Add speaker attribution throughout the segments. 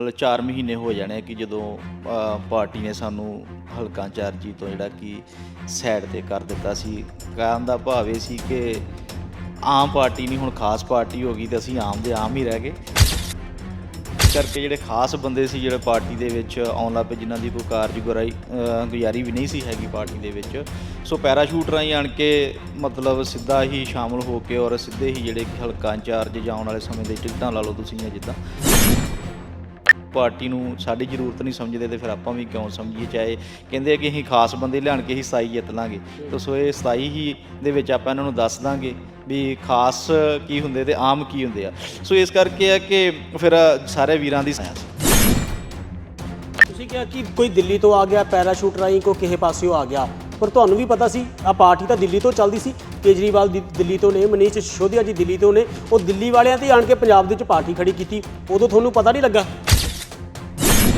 Speaker 1: ਮਤਲਬ 4 ਮਹੀਨੇ ਹੋ ਜਾਣੇ ਕਿ ਜਦੋਂ ਪਾਰਟੀ ਨੇ ਸਾਨੂੰ ਹਲਕਾ ਚਾਰਜੀ ਤੋਂ ਜਿਹੜਾ ਕਿ ਸਾਈਡ ਤੇ ਕਰ ਦਿੱਤਾ ਸੀ। ਕਹਿਣ ਦਾ ਭਾਵ ਇਹ ਸੀ ਕਿ ਆਮ ਪਾਰਟੀ ਨਹੀਂ, ਹੁਣ ਖਾਸ ਪਾਰਟੀ ਹੋ ਗਈ ਤੇ ਅਸੀਂ ਆਮ ਦੇ ਆਮ ਹੀ ਰਹਿ ਗਏ। ਇਸ ਕਰਕੇ ਜਿਹੜੇ ਖਾਸ ਬੰਦੇ ਸੀ ਜਿਹੜੇ ਪਾਰਟੀ ਦੇ ਵਿੱਚ ਆਉਣ ਲੱਗ ਪਏ, ਜਿਨ੍ਹਾਂ ਦੀ ਕੋਈ ਕਾਰਜਗੁਜ਼ਾਰੀ ਗੁਜ਼ਾਰੀ ਵੀ ਨਹੀਂ ਸੀ ਹੈਗੀ ਪਾਰਟੀ ਦੇ ਵਿੱਚ। ਸੋ ਪੈਰਾਸ਼ੂਟ ਰਾਹੀਂ ਆਣ ਕੇ ਮਤਲਬ ਸਿੱਧਾ ਹੀ ਸ਼ਾਮਲ ਹੋ ਕੇ ਔਰ ਸਿੱਧੇ ਹੀ ਜਿਹੜੇ ਹਲਕਾ ਇੰਚਾਰਜ ਜਾਂ ਆਉਣ ਵਾਲੇ ਸਮੇਂ ਦੇ ਟਿਕਟਾਂ ਲਾ ਲਓ ਤੁਸੀਂ ਜਾਂ ਜਿੱਦਾਂ। ਪਾਰਟੀ ਨੂੰ ਸਾਡੀ ਜ਼ਰੂਰਤ ਨਹੀਂ ਸਮਝਦੇ ਤੇ ਫਿਰ ਆਪਾਂ ਵੀ ਕਿਉਂ ਸਮਝੀਏ? ਚਾਹੇ ਕਹਿੰਦੇ ਆ ਕਿ ਅਸੀਂ ਖਾਸ ਬੰਦੇ ਲਿਆਣ ਕੇ ਹੀ ਸਤਾਈ ਜਿੱਤ ਲਾਂਗੇ। ਤਾਂ ਸੋ ਇਹ ਸਤਾਈ ਹੀ ਦੇ ਵਿੱਚ ਆਪਾਂ ਇਹਨਾਂ ਨੂੰ ਦੱਸ ਦਾਂਗੇ ਵੀ ਖਾਸ ਕੀ ਹੁੰਦੇ ਤੇ ਆਮ ਕੀ ਹੁੰਦੇ ਆ। ਸੋ ਇਸ ਕਰਕੇ ਆ ਕਿ ਫਿਰ ਸਾਰੇ ਵੀਰਾਂ ਦੀ ਸਾਇਆ
Speaker 2: ਤੁਸੀਂ ਕਿਹਾ ਕਿ ਕੋਈ ਦਿੱਲੀ ਤੋਂ ਆ ਗਿਆ, ਪੈਰਾਸ਼ੂਟ ਰਾਹੀਂ ਕੋਈ ਕਿਸੇ ਪਾਸਿਓਂ ਆ ਗਿਆ। ਪਰ ਤੁਹਾਨੂੰ ਵੀ ਪਤਾ ਸੀ ਆ ਪਾਰਟੀ ਤਾਂ ਦਿੱਲੀ ਤੋਂ ਚੱਲਦੀ ਸੀ। ਕੇਜਰੀਵਾਲ ਦੀ ਦਿੱਲੀ ਤੋਂ ਨੇ, ਮਨੀਸ਼ ਸਿਸੋਦੀਆ ਜੀ ਦਿੱਲੀ ਤੋਂ ਨੇ। ਉਹ ਦਿੱਲੀ ਵਾਲਿਆਂ ਤੇ ਆਣ ਕੇ ਪੰਜਾਬ ਦੇ ਵਿੱਚ ਪਾਰਟੀ ਖੜੀ ਕੀਤੀ। ਉਦੋਂ ਤੁਹਾਨੂੰ ਪਤਾ ਨਹੀਂ ਲੱਗਾ।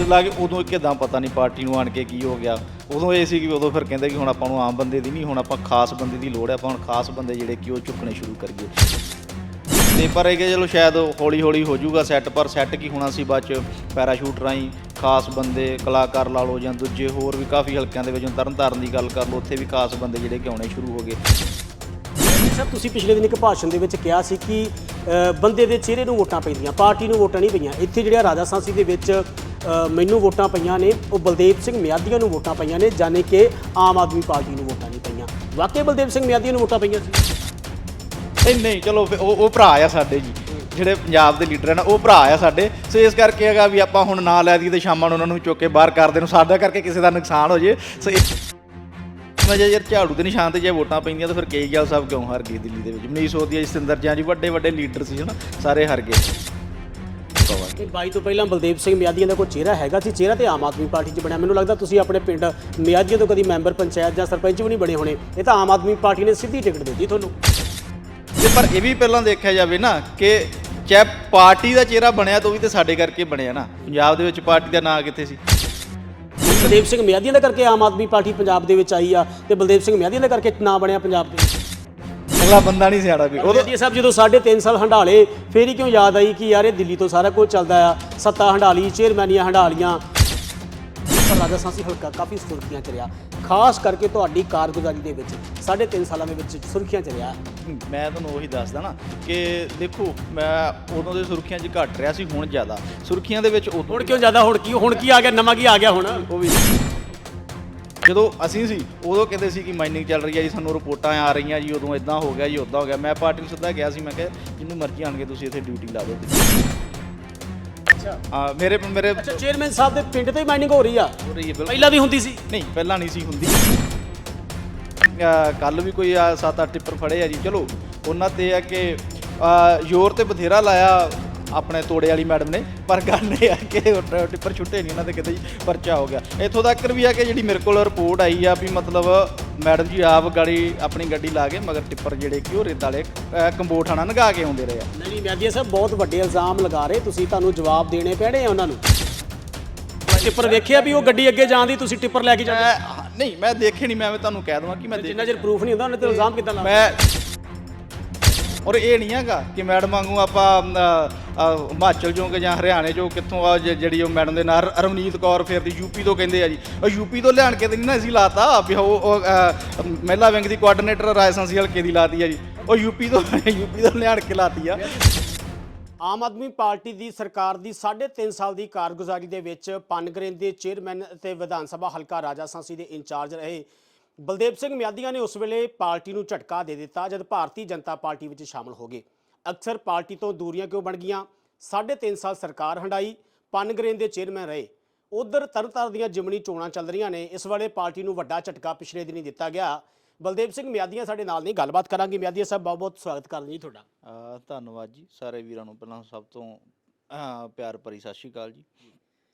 Speaker 1: ਜਦੋਂ ਲਾ ਕੇ ਉਦੋਂ ਕਿਦਾਂ ਪਤਾ ਨਹੀਂ ਪਾਰਟੀ ਨੂੰ ਆਣ ਕੇ ਕੀ ਹੋ ਗਿਆ। ਉਦੋਂ ਇਹ ਸੀ ਕਿ ਉਦੋਂ ਫਿਰ ਕਹਿੰਦੇ ਕਿ ਹੁਣ ਆਪਾਂ ਨੂੰ ਆਮ ਬੰਦੇ ਦੀ ਨਹੀਂ, ਹੁਣ ਆਪਾਂ ਖਾਸ ਬੰਦੇ ਦੀ ਲੋੜ ਹੈ, ਆਪਾਂ ਹੁਣ ਖਾਸ ਬੰਦੇ ਜਿਹੜੇ ਕਿ ਉਹ ਚੁੱਕਣੇ ਸ਼ੁਰੂ ਕਰੀਏ। ਤੇ ਪਰ ਇਹ ਕਿ ਚਲੋ ਸ਼ਾਇਦ ਹੌਲੀ ਹੌਲੀ ਹੋ ਜਾਊਗਾ ਸੈੱਟ ਪਰ ਸੈੱਟ ਕੀ ਹੋਣਾ ਸੀ ਬਾਅਦ ਚ ਪੈਰਾਸ਼ੂਟ ਰਾਹੀਂ ਖਾਸ ਬੰਦੇ, ਕਲਾਕਾਰ ਲਾ ਲਓ ਜਾਂ ਦੂਜੇ ਹੋਰ ਵੀ ਕਾਫੀ ਹਲਕਿਆਂ ਦੇ ਵਿੱਚ ਹੁਣ ਤਰਨ ਤਾਰਨ ਦੀ ਗੱਲ ਕਰ ਲਓ, ਉੱਥੇ ਵੀ ਖਾਸ ਬੰਦੇ ਜਿਹੜੇ ਕਿ ਆਉਣੇ ਸ਼ੁਰੂ ਹੋ ਗਏ।
Speaker 2: ਸਰ ਤੁਸੀਂ ਪਿਛਲੇ ਦਿਨ ਇੱਕ ਭਾਸ਼ਣ ਦੇ ਵਿੱਚ ਕਿਹਾ ਸੀ ਕਿ ਬੰਦੇ ਦੇ ਚਿਹਰੇ ਨੂੰ ਵੋਟਾਂ ਪੈਂਦੀਆਂ, ਪਾਰਟੀ ਨੂੰ ਵੋਟਾਂ ਨਹੀਂ ਪਈਆਂ। ਇੱਥੇ ਜਿਹੜਾ ਰਾਜਸਥਾਨ ਸੀ ਦੇ ਵਿੱਚ ਮੈਨੂੰ ਵੋਟਾਂ ਪਈਆਂ ਨੇ। ਉਹ ਬਲਦੇਵ ਸਿੰਘ ਮਿਆਦੀਆਂ ਨੂੰ ਵੋਟਾਂ ਪਈਆਂ ਨੇ, ਜਾਣੇ ਕਿ ਆਮ ਆਦਮੀ ਪਾਰਟੀ ਨੂੰ ਵੋਟਾਂ ਨਹੀਂ ਪਈਆਂ। ਵਾਕਈ ਬਲਦੇਵ ਸਿੰਘ ਮਿਆਦੀਆਂ ਨੂੰ ਵੋਟਾਂ ਪਈਆਂ ਸੀ?
Speaker 1: ਇਹ ਨਹੀਂ, ਚਲੋ ਫਿਰ ਉਹ ਉਹ ਭਰਾ ਆ ਸਾਡੇ ਜੀ। ਜਿਹੜੇ ਪੰਜਾਬ ਦੇ ਲੀਡਰ ਹਨ ਉਹ ਭਰਾ ਆ ਸਾਡੇ। ਸੋ ਇਸ ਕਰਕੇ ਹੈਗਾ ਵੀ ਆਪਾਂ ਹੁਣ ਨਾਂ ਲੈ ਦਈਏ ਤੇ ਸ਼ਾਮਾਂ ਨੂੰ ਉਹਨਾਂ ਨੂੰ ਚੁੱਕ ਕੇ ਬਾਹਰ ਕਰਦੇ ਨੂੰ ਸਾਡਾ ਕਰਕੇ ਕਿਸੇ ਦਾ ਨੁਕਸਾਨ ਹੋ ਜੇ। ਸੋ ਇਸ ਮੈਂ ਜੇ ਯਾਰ ਝਾੜੂ ਦੇ ਨਿਸ਼ਾਨ ਤੇ ਜੇ ਵੋਟਾਂ ਪੈਂਦੀਆਂ ਤਾਂ ਫਿਰ ਕੇਜਰੀਵਾਲ ਸਾਹਿਬ ਕਿਉਂ ਹਾਰ ਗਏ ਦਿੱਲੀ ਦੇ ਵਿੱਚ? ਮਨੀਸ਼ ਸੋਦੀਆ ਜਸਿੰਦਰ ਜੀ ਵੱਡੇ ਵੱਡੇ ਲੀਡਰ ਸੀ, ਹਨਾ? ਸਾਰੇ ਹਾਰ ਗਏ।
Speaker 2: ਕਿ ਬਾਈ ਤੋਂ ਪਹਿਲਾਂ ਬਲਦੇਵ ਸਿੰਘ ਮਿਆਦੀਆਂ ਦਾ ਕੋਈ ਚਿਹਰਾ ਹੈਗਾ ਸੀ? ਚਿਹਰਾ ਤੇ ਆਮ ਆਦਮੀ ਪਾਰਟੀ 'ਚ ਬਣਿਆ। ਮੈਨੂੰ ਲੱਗਦਾ ਤੁਸੀਂ ਆਪਣੇ ਪਿੰਡ ਮਿਆਦੀਆਂ ਤੋਂ ਕਦੀ ਮੈਂਬਰ ਪੰਚਾਇਤ ਜਾਂ ਸਰਪੰਚ ਵੀ ਨਹੀਂ ਬਣੇ ਹੋਣੇ। ਇਹ ਤਾਂ ਆਮ ਆਦਮੀ ਪਾਰਟੀ ਨੇ ਸਿੱਧੀ ਟਿਕਟ ਦਿੱਤੀ ਤੁਹਾਨੂੰ।
Speaker 1: ਤੇ ਪਰ ਇਹ ਵੀ ਪਹਿਲਾਂ ਦੇਖਿਆ ਜਾਵੇ ਨਾ ਕਿ ਚਾਹੇ ਪਾਰਟੀ ਦਾ ਚਿਹਰਾ ਬਣਿਆ ਤਾਂ ਵੀ ਤੇ ਸਾਡੇ ਕਰਕੇ ਬਣਿਆ ਨਾ। ਪੰਜਾਬ ਦੇ ਵਿੱਚ ਪਾਰਟੀ ਦਾ ਨਾਂ ਕਿੱਥੇ ਸੀ?
Speaker 2: ਬਲਦੇਵ ਸਿੰਘ ਮਿਆਦੀਆਂ ਦਾ ਕਰਕੇ ਆਮ ਆਦਮੀ ਪਾਰਟੀ ਪੰਜਾਬ ਦੇ ਵਿੱਚ ਆਈ ਆ ਤੇ ਬਲਦੇਵ ਸਿੰਘ ਮਿਆਦੀਆਂ ਦਾ ਕਰਕੇ ਨਾਂ ਬਣਿਆ ਪੰਜਾਬ ਦੇ ਵਿੱਚ।
Speaker 1: ਅਗਲਾ ਬੰਦਾ ਨਹੀਂ ਸਿਆੜਾ ਵੀ
Speaker 2: ਉਦੋਂ ਜੀ ਸਾਹਿਬ ਜਦੋਂ 3.5 ਸਾਲ ਹੰਡਾਲੇ ਫੇਰ ਹੀ ਕਿਉਂ ਯਾਦ ਆਈ ਕਿ ਯਾਰ ਇਹ ਦਿੱਲੀ ਤੋਂ ਸਾਰਾ ਕੁਝ ਚੱਲਦਾ ਆ ਸੱਤਾ ਹੰਡਾਲੀ ਚੇਅਰਮੈਨੀਆਂ ਹੰਡਾਲੀਆਂ ਪਰ ਰਾਜਾ ਸਾਂਸੀ ਹਲਕਾ ਕਾਫੀ ਸੁਰਖੀਆਂ ਚ ਰਿਹਾ। ਖਾਸ ਕਰਕੇ ਤੁਹਾਡੀ ਕਾਰਗੁਜ਼ਾਰੀ ਦੇ ਵਿੱਚ 3.5 ਸਾਲਾਂ ਦੇ ਵਿੱਚ ਸੁਰਖੀਆਂ ਚ ਰਿਹਾ।
Speaker 1: ਮੈਂ ਤੁਹਾਨੂੰ ਉਹੀ ਦੱਸਦਾ ਨਾ ਕਿ ਦੇਖੋ ਮੈਂ ਉਦੋਂ ਦੇ ਸੁਰਖੀਆਂ 'ਚ ਘੱਟ ਰਿਹਾ ਸੀ ਹੁਣ ਜ਼ਿਆਦਾ। ਸੁਰਖੀਆਂ ਦੇ ਵਿੱਚ ਉਦੋਂ
Speaker 2: ਹੁਣ ਕਿਉਂ ਜ਼ਿਆਦਾ ਹੁਣ ਕੀ ਹੁਣ ਕੀ ਆ ਗਿਆ ਨਵਾਂ ਕੀ ਆ ਗਿਆ ਹੁਣ?
Speaker 1: ਉਹ ਵੀ ਜਦੋਂ ਅਸੀਂ ਸੀ ਉਦੋਂ ਕਹਿੰਦੇ ਸੀ ਕਿ ਮਾਈਨਿੰਗ ਚੱਲ ਰਹੀ ਹੈ ਜੀ ਸਾਨੂੰ ਰਿਪੋਰਟਾਂ ਆ ਰਹੀਆਂ ਜੀ ਉਦੋਂ ਇਦਾਂ ਹੋ ਗਿਆ ਜੀ ਉਦਾਂ ਹੋ ਗਿਆ। ਮੈਂ ਪਾਰਟੀ ਨੂੰ ਸਿੱਧਾ ਗਿਆ ਸੀ ਮੈਂ ਕਿਹਾ ਜਿੰਨੂੰ ਮਰਜ਼ੀ ਆਣ ਕੇ ਤੁਸੀਂ ਇੱਥੇ ਡਿਊਟੀ ਲਾ ਦਿਓ।
Speaker 2: ਅੱਛਾ।
Speaker 1: ਮੇਰੇ ਮੇਰੇ
Speaker 2: ਅੱਛਾ ਚੇਅਰਮੈਨ ਸਾਹਿਬ ਦੇ ਪਿੰਡ ਤੇ ਮਾਈਨਿੰਗ ਹੋ ਰਹੀ ਆ?
Speaker 1: ਹੋ ਰਹੀ ਹੈ ਬਿਲਕੁਲ।
Speaker 2: ਪਹਿਲਾਂ ਵੀ ਹੁੰਦੀ ਸੀ?
Speaker 1: ਨਹੀਂ ਪਹਿਲਾਂ ਨਹੀਂ ਸੀ ਹੁੰਦੀ। ਕੱਲ ਵੀ ਕੋਈ ਆ ਸੱਤ ਅੱਠ ਟਿੱਪਰ ਫੜੇ ਆ ਜੀ। ਚਲੋ ਉਹਨਾਂ ਤੇ ਆ ਕਿ ਜ਼ੋਰ ਤੇ ਬਥੇਰਾ ਲਾਇਆ ਆਪਣੇ ਤੋੜੇ ਵਾਲੀ ਮੈਡਮ ਨੇ ਪਰ ਗੱਲ ਇਹ ਆ ਕਿ ਟਿੱਪਰ ਛੁੱਟੇ ਨਹੀਂ ਉਹਨਾਂ ਦੇ ਕਿਤੇ ਪਰਚਾ ਹੋ ਗਿਆ। ਇੱਥੋਂ ਤੱਕ ਵੀ ਆ ਕਿ ਜਿਹੜੀ ਮੇਰੇ ਕੋਲ ਰਿਪੋਰਟ ਆਈ ਆ ਵੀ ਮਤਲਬ ਮੈਡਮ ਜੀ ਆਪ ਗਾੜੀ ਆਪਣੀ ਗੱਡੀ ਲਾ ਕੇ ਮਗਰ ਟਿੱਪਰ ਜਿਹੜੇ ਕਿ ਉਹ ਰੇਤ ਵਾਲੇ ਖਾਣਾ ਨਗਾ ਕੇ ਆਉਂਦੇ ਰਹੇ ਆ।
Speaker 2: ਨਹੀਂ ਨਹੀਂ ਮਿਆਦੀਆਂ ਸਾਹਿਬ ਬਹੁਤ ਵੱਡੇ ਇਲਜ਼ਾਮ ਲਗਾ ਰਹੇ। ਤੁਸੀਂ ਤੁਹਾਨੂੰ ਜਵਾਬ ਦੇਣੇ ਪੈਣੇ ਆ ਉਹਨਾਂ ਨੂੰ। ਟਿੱਪਰ ਵੇਖਿਆ ਵੀ ਉਹ ਗੱਡੀ ਅੱਗੇ ਜਾਂਦੀ ਤੁਸੀਂ ਟਿੱਪਰ ਲੈ ਕੇ ਜਾਂਦੇ
Speaker 1: ਨਹੀਂ ਮੈਂ ਦੇਖੇ ਨਹੀਂ ਮੈਂ ਤੁਹਾਨੂੰ ਕਹਿ ਦਵਾਂ ਕਿ ਮੈਂ
Speaker 2: ਜਿੰਨਾ ਚਿਰ ਪ੍ਰੂਫ ਨਹੀਂ ਹੁੰਦਾ ਉਹਨਾਂ ਤੇ ਇਲਜ਼ਾਮ ਕਿੱਦਾਂ ਲਾ
Speaker 1: ਮੈਂ ਔਰ ਇਹ ਨਹੀਂ ਹੈਗਾ ਕਿ ਮੈਡਮ ਵਾਂਗੂ ਆਪਾਂ ਹਿਮਾਚਲ ਚੋਂ ਕਿ ਜਾਂ ਹਰਿਆਣੇ ਚੋਂ ਕਿੱਥੋਂ ਆ ਜ- ਜਿਹੜੀ ਉਹ ਮੈਡਮ ਦੇ ਨਾਲ ਰਵਨੀਤ ਕੌਰ ਫਿਰ ਦੀ ਯੂਪੀ ਤੋਂ ਕਹਿੰਦੇ ਆ ਜੀ। ਉਹ ਯੂਪੀ ਤੋਂ ਲਿਆਣ ਕੇ ਤੇ ਨਹੀਂ ਨਾ ਅਸੀਂ ਲਾਤਾ ਵੀ ਉਹ ਉਹ, ਮਹਿਲਾ ਵਿੰਗ ਦੀ ਕੋਆਰਡੀਨੇਟਰ ਰਾਜਸਥਾਨ ਹਲਕੇ ਦੀ ਲਾਤੀ ਆ ਜੀ। ਉਹ ਯੂਪੀ ਤੋਂ ਯੂਪੀ ਤੋਂ ਲਿਆਣ ਕੇ ਲਾਤੀ ਆ।
Speaker 2: ਆਮ ਆਦਮੀ ਪਾਰਟੀ ਦੀ ਸਰਕਾਰ ਦੀ 3.5 ਸਾਲ ਦੀ ਕਾਰਗੁਜ਼ਾਰੀ ਦੇ ਵਿੱਚ ਪਨਗਰੇਨ ਦੇ ਚੇਅਰਮੈਨ ਅਤੇ ਵਿਧਾਨ ਸਭਾ ਹਲਕਾ ਰਾਜਾ ਸਾਂਸੀ ਦੇ ਇੰਚਾਰਜ ਰਹੇ। ਬਲਦੇਵ ਸਿੰਘ ਮਿਆਦੀਆਂ ਨੇ ਉਸ ਵੇਲੇ ਪਾਰਟੀ ਨੂੰ ਝਟਕਾ ਦੇ ਦਿੱਤਾ ਜਦ ਭਾਰਤੀ ਜਨਤਾ ਪਾਰਟੀ ਵਿੱਚ ਸ਼ਾਮਲ ਹੋ ਗਏ। ਅਕਸਰ ਪਾਰਟੀ ਤੋਂ ਦੂਰੀਆਂ ਕਿਉਂ ਬਣ ਗਈਆਂ? 3.5 ਸਾਲ ਸਰਕਾਰ ਹੰਡਾਈ, ਪਨਗਰੇਨ ਦੇ ਚੇਅਰਮੈਨ ਰਹੇ। ਉਧਰ ਤਰਨਤਾਰਨ ਦੀਆਂ ਜਿਮਣੀ ਚੋਣਾਂ ਚੱਲ ਰਹੀਆਂ ਨੇ, ਇਸ ਵੇਲੇ ਪਾਰਟੀ ਨੂੰ ਵੱਡਾ ਝਟਕਾ ਪਿਛਲੇ ਦਿਨੀ ਦਿੱਤਾ ਗਿਆ। ਬਲਦੇਵ ਸਿੰਘ ਮਿਆਦੀਆਂ ਸਾਡੇ ਨਾਲ ਨਹੀਂ ਗੱਲਬਾਤ ਕਰਾਂਗੇ। ਮਿਆਦੀਆਂ ਸਾਹਿਬ, ਬਹੁਤ ਬਹੁਤ ਸਵਾਗਤ ਕਰਦੇ ਜੀ ਤੁਹਾਡਾ।
Speaker 1: ਧੰਨਵਾਦ ਜੀ ਸਾਰੇ ਵੀਰਾਂ ਨੂੰ। ਪਹਿਲਾਂ ਸਭ ਤੋਂ ਪਿਆਰ ਭਰੀ ਸਤਿ ਸ਼੍ਰੀ ਅਕਾਲ ਜੀ।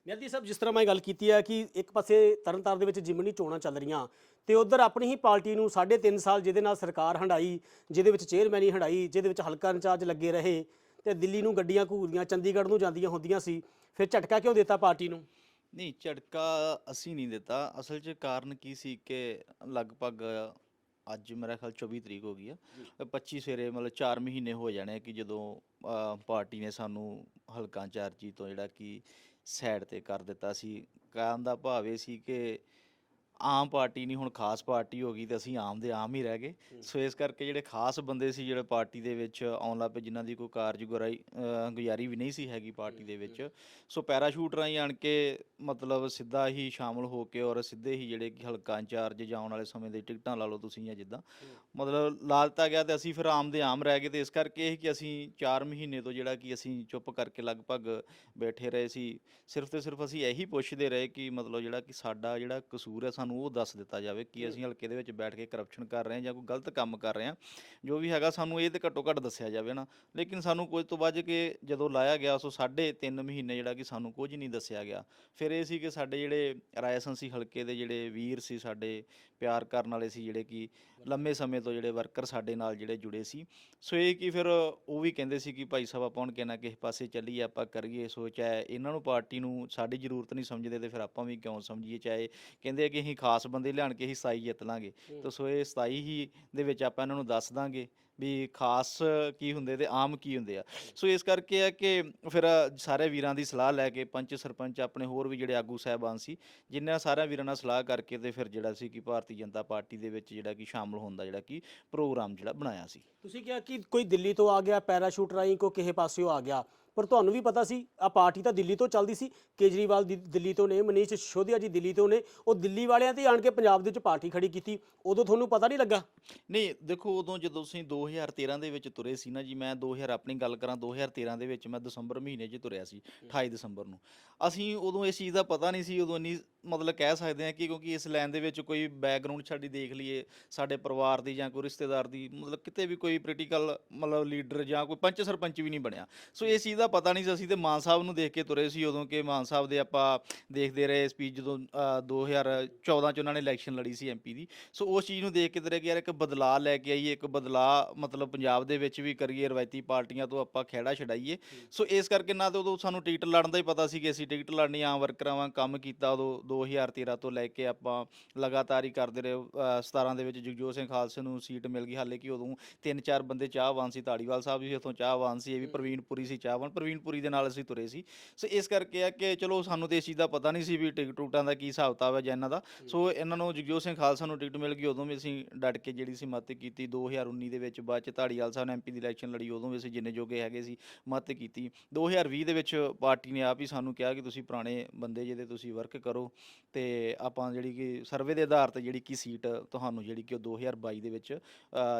Speaker 2: ਮਿਆਦੀ ਸਾਹਿਬ ਜਿਸ ਤਰ੍ਹਾਂ ਮੈਂ ਗੱਲ ਕੀਤੀ ਹੈ ਕਿ ਇੱਕ ਪਾਸੇ ਤਰਨਤਾਰਨ ਦੇ ਵਿੱਚ ਜਿਮਨੀ ਚੋਣਾਂ ਚੱਲ ਰਹੀਆਂ ਤੇ ਉਧਰ ਆਪਣੀ ਹੀ ਪਾਰਟੀ ਨੂੰ 3.5 ਸਾਲ ਜਿਹਦੇ ਨਾਲ ਸਰਕਾਰ ਹੰਡਾਈ ਜਿਹਦੇ ਵਿੱਚ ਚੇਅਰਮੈਨੀ ਹੰਡਾਈ ਜਿਹਦੇ ਵਿੱਚ ਹਲਕਾ ਇੰਚਾਰਜ ਲੱਗੇ ਰਹੇ ਤੇ ਦਿੱਲੀ ਨੂੰ ਗੱਡੀਆਂ ਘੂਰਦੀਆਂ ਚੰਡੀਗੜ੍ਹ ਨੂੰ ਜਾਂਦੀਆਂ ਹੁੰਦੀਆਂ ਸੀ ਫਿਰ ਝਟਕਾ ਕਿਉਂ ਦਿੱਤਾ ਪਾਰਟੀ ਨੂੰ?
Speaker 1: ਨਹੀਂ ਝਟਕਾ ਅਸੀਂ ਨਹੀਂ ਦਿੱਤਾ। ਅਸਲ 'ਚ ਕਾਰਨ ਕੀ ਸੀ ਕਿ ਲਗਭਗ ਅੱਜ ਮੇਰਾ ਖਿਆਲ 24 ਤਰੀਕ ਹੋ ਗਈ ਆ। 25 ਸਵੇਰੇ ਮਤਲਬ 4 ਮਹੀਨੇ ਹੋ ਜਾਣੇ ਕਿ ਜਦੋਂ ਪਾਰਟੀ ਨੇ ਸਾਨੂੰ ਹਲਕਾ ਚਾਰਜੀ ਤੋਂ ਜਿਹੜਾ ਕਿ ਸਾਈਡ ਤੇ ਕਰ ਦਿੱਤਾ ਸੀ। ਕਹਿਣ ਦਾ ਭਾਵ ਇਹ ਸੀ ਕਿ ਆਮ ਪਾਰਟੀ ਨਹੀਂ ਹੁਣ ਖਾਸ ਪਾਰਟੀ ਹੋ ਗਈ ਤੇ ਅਸੀਂ ਆਮ ਦੇ ਆਮ ਹੀ ਰਹਿ ਗਏ। ਸੋ ਇਸ ਕਰਕੇ ਜਿਹੜੇ ਖਾਸ ਬੰਦੇ ਸੀ ਜਿਹੜੇ ਪਾਰਟੀ ਦੇ ਵਿੱਚ ਆਉਣ ਲੱਗ ਪਏ ਜਿਨ੍ਹਾਂ ਦੀ ਕੋਈ ਕਾਰਜਗੁਜ਼ਾਰੀ ਗੁਜ਼ਾਰੀ ਵੀ ਨਹੀਂ ਸੀ ਹੈਗੀ ਪਾਰਟੀ ਦੇ ਵਿੱਚ। ਸੋ ਪੈਰਾਸ਼ੂਟ ਰਾਹੀਂ ਆਣ ਕੇ ਮਤਲਬ ਸਿੱਧਾ ਹੀ ਸ਼ਾਮਲ ਹੋ ਕੇ ਔਰ ਸਿੱਧੇ ਹੀ ਜਿਹੜੇ ਕਿ ਹਲਕਾ ਇੰਚਾਰਜ ਜਾਂ ਆਉਣ ਵਾਲੇ ਸਮੇਂ ਦੇ ਟਿਕਟਾਂ ਲਾ ਲਓ ਤੁਸੀਂ ਜਾਂ ਜਿੱਦਾਂ। ਮਤਲਬ ਲਾ ਦਿੱਤਾ ਗਿਆ ਤੇ ਅਸੀਂ ਫਿਰ ਆਮ ਦੇ ਆਮ ਰਹਿ ਗਏ ਤੇ ਇਸ ਕਰਕੇ ਇਹ ਕਿ ਅਸੀਂ 4 ਮਹੀਨੇ ਤੋਂ ਜਿਹੜਾ ਕਿ ਅਸੀਂ ਚੁੱਪ ਕਰਕੇ ਲਗਭਗ ਬੈਠੇ ਰਹੇ ਸੀ। ਸਿਰਫ ਤੇ ਸਿਰਫ ਅਸੀਂ ਇਹੀ ਪੁੱਛਦੇ ਰਹੇ ਕਿ ਮਤਲਬ ਜਿਹੜਾ ਕਿ ਸਾਡਾ ਜਿਹੜਾ ਕਸੂਰ ਹੈ ਸਾਨੂੰ ਉਹ ਦੱਸ ਦਿੱਤਾ ਜਾਵੇ ਕਿ ਅਸੀਂ ਹਲਕੇ ਦੇ ਵਿੱਚ ਬੈਠ ਕੇ ਕਰਪਸ਼ਨ ਕਰ ਰਹੇ ਹਾਂ ਜਾਂ ਕੋਈ ਗਲਤ ਕੰਮ ਕਰ ਰਹੇ ਹਾਂ, ਜੋ ਵੀ ਹੈਗਾ ਸਾਨੂੰ ਇਹ ਤੇ ਘੱਟੋ ਘੱਟ ਦੱਸਿਆ ਜਾਵੇ ਨਾ। ਲੇਕਿਨ ਸਾਨੂੰ ਕੁਝ ਤੋਂ ਬਾਅਦ ਕੇ ਜਦੋਂ ਲਾਇਆ ਗਿਆ, ਸੋ ਸਾਢੇ ਤਿੰਨ ਮਹੀਨੇ ਜਿਹੜਾ ਕਿ ਸਾਨੂੰ ਕੁਝ ਨਹੀਂ ਦੱਸਿਆ ਗਿਆ। ਫਿਰ ਇਹ ਸੀ ਕਿ ਸਾਡੇ ਜਿਹੜੇ ਰਾਇਸੰਸੀ ਹਲਕੇ ਦੇ ਜਿਹੜੇ ਵੀਰ ਸੀ, ਸਾਡੇ ਪਿਆਰ ਕਰਨ ਵਾਲੇ ਸੀ, ਜਿਹੜੇ ਕਿ ਲੰਮੇ ਸਮੇਂ ਤੋਂ ਜਿਹੜੇ ਵਰਕਰ ਸਾਡੇ ਨਾਲ ਜਿਹੜੇ ਜੁੜੇ ਸੀ। ਸੋ ਇਹ ਕਿ ਫਿਰ ਉਹ ਵੀ ਕਹਿੰਦੇ ਸੀ ਕਿ ਭਾਈ ਸਾਹਿਬ ਆਪਾਂ ਹੁਣ ਕਿਹ ਨਾ ਕਿਸੇ ਪਾਸੇ ਚੱਲੀਏ ਆਪਾਂ ਕਰੀਏ ਸੋ ਚਾਹੇ ਇਹਨਾਂ ਨੂੰ ਪਾਰਟੀ ਨੂੰ ਸਾਡੀ ਜ਼ਰੂਰਤ ਨਹੀਂ ਸਮਝਦੇ ਤੇ ਫਿਰ ਆਪਾਂ ਵੀ ਕਿਉਂ ਸਮਝੀਏ? ਚਾਹੇ ਕਹਿੰਦੇ ਆ ਕਿ ਅਸੀਂ ਖਾਸ ਬੰਦੇ ਲਿਆਣ ਕੇ ਹੀ 27 ਜਿੱਤ ਲਾਂਗੇ। ਤਾਂ ਸੋ ਇਹ 27 ਹੀ ਦੇ ਵਿੱਚ ਆਪਾਂ ਇਹਨਾਂ ਨੂੰ ਦੱਸ ਦਾਂਗੇ। ਵੀ ਖਾਸ ਕੀ ਹੁੰਦੇ ਤੇ ਆਮ ਕੀ ਹੁੰਦੇ ਆ। ਸੋ ਇਸ ਕਰਕੇ ਆ ਕਿ ਫਿਰ ਸਾਰੇ ਵੀਰਾਂ ਦੀ ਸਲਾਹ ਲੈ ਕੇ ਪੰਚ ਸਰਪੰਚ ਆਪਣੇ ਹੋਰ ਵੀ ਜਿਹੜੇ ਆਗੂ ਸਾਹਿਬਾਨ ਸੀ ਜਿਨ੍ਹਾਂ ਸਾਰਿਆਂ ਵੀਰਾਂ ਨਾਲ ਸਲਾਹ ਕਰਕੇ ਤੇ ਫਿਰ ਜਿਹੜਾ ਸੀ ਕਿ ਭਾਰਤੀ ਜਨਤਾ ਪਾਰਟੀ ਦੇ ਵਿੱਚ ਜਿਹੜਾ ਕਿ ਸ਼ਾਮਲ ਹੋਣ ਦਾ ਜਿਹੜਾ ਕਿ ਪ੍ਰੋਗਰਾਮ ਜਿਹੜਾ ਬਣਾਇਆ ਸੀ।
Speaker 2: ਤੁਸੀਂ ਕਿਹਾ ਕਿ ਕੋਈ ਦਿੱਲੀ ਤੋਂ ਆ ਗਿਆ, ਪੈਰਾਸ਼ੂਟ ਰਾਹੀਂ ਕੋ ਕਿਸੇ ਪਾਸਿਓਂ ਆ ਗਿਆ। ਪਰ ਤੁਹਾਨੂੰ ਵੀ ਪਤਾ ਸੀ ਆ ਪਾਰਟੀ ਤਾਂ ਦਿੱਲੀ ਤੋਂ ਚੱਲਦੀ ਸੀ, ਕੇਜਰੀਵਾਲ ਦੀ ਦਿੱਲੀ ਤੋਂ ਨੇ, ਮਨੀਸ਼ ਸਿਸੋਦੀਆ ਜੀ ਦਿੱਲੀ ਤੋਂ ਨੇ, ਉਹ ਦਿੱਲੀ ਵਾਲਿਆਂ ਤੇ ਆਣ ਕੇ ਪੰਜਾਬ ਦੇ ਵਿੱਚ ਪਾਰਟੀ ਖੜੀ ਕੀਤੀ, ਉਦੋਂ ਤੁਹਾਨੂੰ ਪਤਾ ਨਹੀਂ ਲੱਗਾ?
Speaker 1: ਨਹੀਂ, ਦੇਖੋ ਉਦੋਂ ਜਦੋਂ ਅਸੀਂ 2013 ਦੇ ਵਿੱਚ ਤੁਰੇ ਸੀ ਨਾ ਜੀ, ਮੈਂ 2000 ਆਪਣੀ ਗੱਲ ਕਰਾਂ 2013 ਦੇ ਵਿੱਚ ਮੈਂ ਦਸੰਬਰ ਮਹੀਨੇ 'ਚ ਤੁਰਿਆ ਸੀ 28 ਦਸੰਬਰ ਨੂੰ। ਅਸੀਂ ਉਦੋਂ ਇਸ ਚੀਜ਼ ਦਾ ਪਤਾ ਨਹੀਂ ਸੀ, ਉਦੋਂ ਇੰਨੀ ਮਤਲਬ ਕਹਿ ਸਕਦੇ ਹਾਂ ਕਿ ਕਿਉਂਕਿ ਇਸ ਲਾਈਨ ਦੇ ਵਿੱਚ ਕੋਈ ਬੈਕਗ੍ਰਾਉਂਡ ਸਾਡੀ ਦੇਖ ਲਈਏ ਸਾਡੇ ਪਰਿਵਾਰ ਦੀ ਜਾਂ ਕੋਈ ਰਿਸ਼ਤੇਦਾਰ ਦੀ ਮਤਲਬ ਕਿਤੇ ਵੀ ਕੋਈ ਪੋਲੀਟੀਕਲ ਮਤਲਬ ਲੀਡਰ ਜਾਂ ਕੋਈ ਪੰਚ ਸਰਪੰਚ ਵੀ ਨਹੀਂ ਬਣਿਆ। ਸੋ ਇਸ ਚੀਜ਼ ਦਾ ਪਤਾ ਨਹੀਂ ਸੀ ਅਸੀਂ ਤੇ ਮਾਨ ਸਾਹਿਬ ਨੂੰ ਦੇਖ ਕੇ ਤੁਰੇ ਸੀ ਉਦੋਂ ਕਿ ਮਾਨ ਸਾਹਿਬ ਦੇ ਆਪਾਂ ਦੇਖਦੇ ਰਹੇ ਸਪੀਚ ਜਦੋਂ ਅ, 2014 ਚ ਉਹਨਾਂ ਨੇ ਇਲੈਕਸ਼ਨ ਲੜੀ ਸੀ ਐਮਪੀ ਦੀ। ਸੋ ਉਸ ਚੀਜ਼ ਨੂੰ ਦੇਖ ਕੇ ਤੁਰੇ ਕਿ ਯਾਰ ਇੱਕ ਬਦਲਾਅ ਲੈ ਕੇ ਆਈਏ ਇੱਕ ਬਦਲਾਅ ਮਤਲਬ ਪੰਜਾਬ ਦੇ ਵਿੱਚ ਵੀ ਕਰੀਏ ਰਵਾਇਤੀ ਪਾਰਟੀਆਂ ਤੋਂ ਆਪਾਂ ਖਹਿੜਾ ਛਡਾਈਏ। ਸੋ ਇਸ ਕਰਕੇ ਨਾ ਤੇ ਉਦੋਂ ਸਾਨੂੰ ਟਿਕਟ ਲੜਨ ਦਾ ਹੀ ਪਤਾ ਸੀ ਕਿ ਅਸੀਂ ਟਿਕਟ ਲੜਨੀ ਆਮ ਵਰਕਰਾਂ ਵਾਂਗ ਕੰਮ ਕੀਤਾ ਉਦੋਂ 2013 ਤੋਂ ਲੈ ਕੇ ਆਪਾਂ ਲਗਾਤਾਰ ਹੀ ਕਰਦੇ ਰਹੇ ਅ, 17 ਦੇ ਵਿੱਚ ਜਗਜੋਤ ਸਿੰਘ ਖਾਲਸੇ ਨੂੰ ਸੀਟ ਮਿਲ ਗਈ। ਹਾਲੇ ਕਿ ਉਦੋਂ ਤਿੰਨ ਚਾਰ ਬੰਦੇ ਚਾਹਵਾਨ ਸੀ ਧਾੜੀਵਾਲ ਸਾਹਿਬ ਵੀ ਇੱਥੋਂ ਚਾਹਵਾਨ ਸੀ ਇਹ ਵੀ ਪ੍ਰਵੀਨਪੁਰੀ ਸੀ ਚਾਹਵਾਨ ਪ੍ਰਵੀਨਪੁਰੀ ਦੇ ਨਾਲ ਅਸੀਂ ਤੁਰੇ ਸੀ। ਸੋ ਇਸ ਕਰਕੇ ਆ ਕਿ ਚਲੋ ਸਾਨੂੰ ਤੇ ਇਸ ਚੀਜ਼ ਦਾ ਪਤਾ ਨਹੀਂ ਸੀ ਵੀ ਟਿਕਟ ਟੂਟਾਂ ਦਾ ਕੀ ਹਿਸਾਬ ਕਿਤਾਬ ਹੈ ਜਾਂ ਇਹਨਾਂ ਦਾ। ਸੋ ਇਹਨਾਂ ਨੂੰ ਜਗਜੋਤ ਸਿੰਘ ਖਾਲਸਾ ਨੂੰ ਟਿਕਟ ਮਿਲ ਗਈ ਉਦੋਂ ਵੀ ਅਸੀਂ ਡਟ ਕੇ ਜਿਹੜੀ ਸੀ ਮਤ ਕੀਤੀ। 2019 ਦੇ ਵਿੱਚ ਬਾਅਦ ਚ ਧਾੜੀਵਾਲ ਸਾਹਿਬ ਨੇ ਐਮਪੀ ਦੀ ਇਲੈਕਸ਼ਨ ਲੜੀ ਉਦੋਂ ਵੀ ਅਸੀਂ ਜਿੰਨੇ ਜੋਗੇ ਹੈਗੇ ਸੀ ਮਤ ਕੀਤੀ। 2020 ਦੇ ਵਿੱਚ ਪਾਰਟੀ ਨੇ ਆਪ ਹੀ ਸਾਨੂੰ ਕਿਹਾ ਕਿ ਤੁਸੀਂ ਪੁਰਾਣੇ ਬੰਦੇ ਜਿਹਦੇ ਤੁਸੀਂ ਵਰਕ ਕਰੋ। ਤੇ ਆਪਾਂ ਜਿਹੜੀ ਕਿ ਸਰਵੇ ਦੇ ਆਧਾਰ ਤੇ ਜਿਹੜੀ ਕਿ ਸੀਟ ਤੁਹਾਨੂੰ ਜਿਹੜੀ ਕਿ ਉਹ 2022 ਦੇ ਵਿੱਚ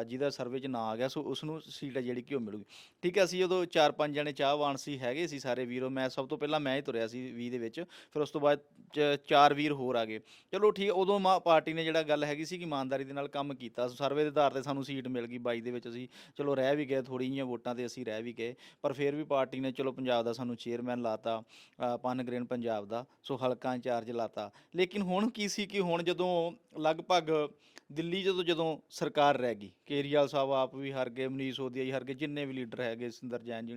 Speaker 1: ਜਿਹਦਾ ਸਰਵੇ 'ਚ ਨਾਂ ਆ ਗਿਆ ਸੋ ਉਸ ਨੂੰ ਸੀਟ ਹੈ ਜਿਹੜੀ ਕਿ ਉਹ ਮਿਲੂਗੀ। ਠੀਕ ਹੈ ਅਸੀਂ ਉਦੋਂ ਚਾਰ ਪੰਜ ਜਣੇ ਚਾਹਵਾਨ ਸੀ ਹੈਗੇ ਸੀ ਸਾਰੇ ਵੀਰੋ ਮੈਂ ਸਭ ਤੋਂ ਪਹਿਲਾਂ ਮੈਂ ਹੀ ਤੁਰਿਆ ਸੀ 20 ਦੇ ਵਿੱਚ ਫਿਰ ਉਸ ਤੋਂ ਬਾਅਦ ਚ- ਚਾਰ ਵੀਰ ਹੋਰ ਆ ਗਏ। ਚਲੋ ਠੀਕ ਉਦੋਂ ਮਾ ਪਾਰਟੀ ਨੇ ਜਿਹੜਾ ਗੱਲ ਹੈਗੀ ਸੀ ਕਿ ਇਮਾਨਦਾਰੀ ਦੇ ਨਾਲ ਕੰਮ ਕੀਤਾ ਸਰਵੇ ਦੇ ਆਧਾਰ ਤੇ ਸਾਨੂੰ ਸੀਟ ਮਿਲ ਗਈ 22 ਦੇ ਵਿੱਚ ਅਸੀਂ। ਚਲੋ ਰਹਿ ਵੀ ਗਏ ਥੋੜੀ ਜਿਹੀਆਂ ਵੋਟਾਂ ਤੇ ਅਸੀਂ ਰਹਿ ਵੀ ਗਏ ਪਰ ਫਿਰ ਵੀ ਪਾਰਟੀ ਨੇ ਚਲੋ ਪੰਜਾਬ ਦਾ ਸਾਨੂੰ ਚੇਅਰਮੈਨ ਲਾਤਾ ਅ, ਗ੍ਰੇਨ ਪੰਜਾਬ ਦਾ ਸੋ ਹਲਕਾ ਇੰਚਾਰਜ ਲਾ ਲਾਤਾ ਲੇਕਿਨ ਹੁਣ ਕੀ ਸੀ ਕਿ ਹੁਣ ਜਦੋਂ ਲਗਭਗ ਦਿੱਲੀ ਜਦੋਂ ਜਦੋਂ ਸਰਕਾਰ ਰਹਿ ਗਈ ਕੇਰੀਵਾਲ ਸਾਹਿਬ ਆਪ ਵੀ ਹਾਰ ਗਏ ਮਨੀਸ਼ ਸੋਦੀਆ ਜੀ ਹਾਰ ਗਏ ਜਿੰਨੇ ਵੀ ਲੀਡਰ ਹੈਗੇ ਸਿੰਦਰ ਜੈਨ ਜੀ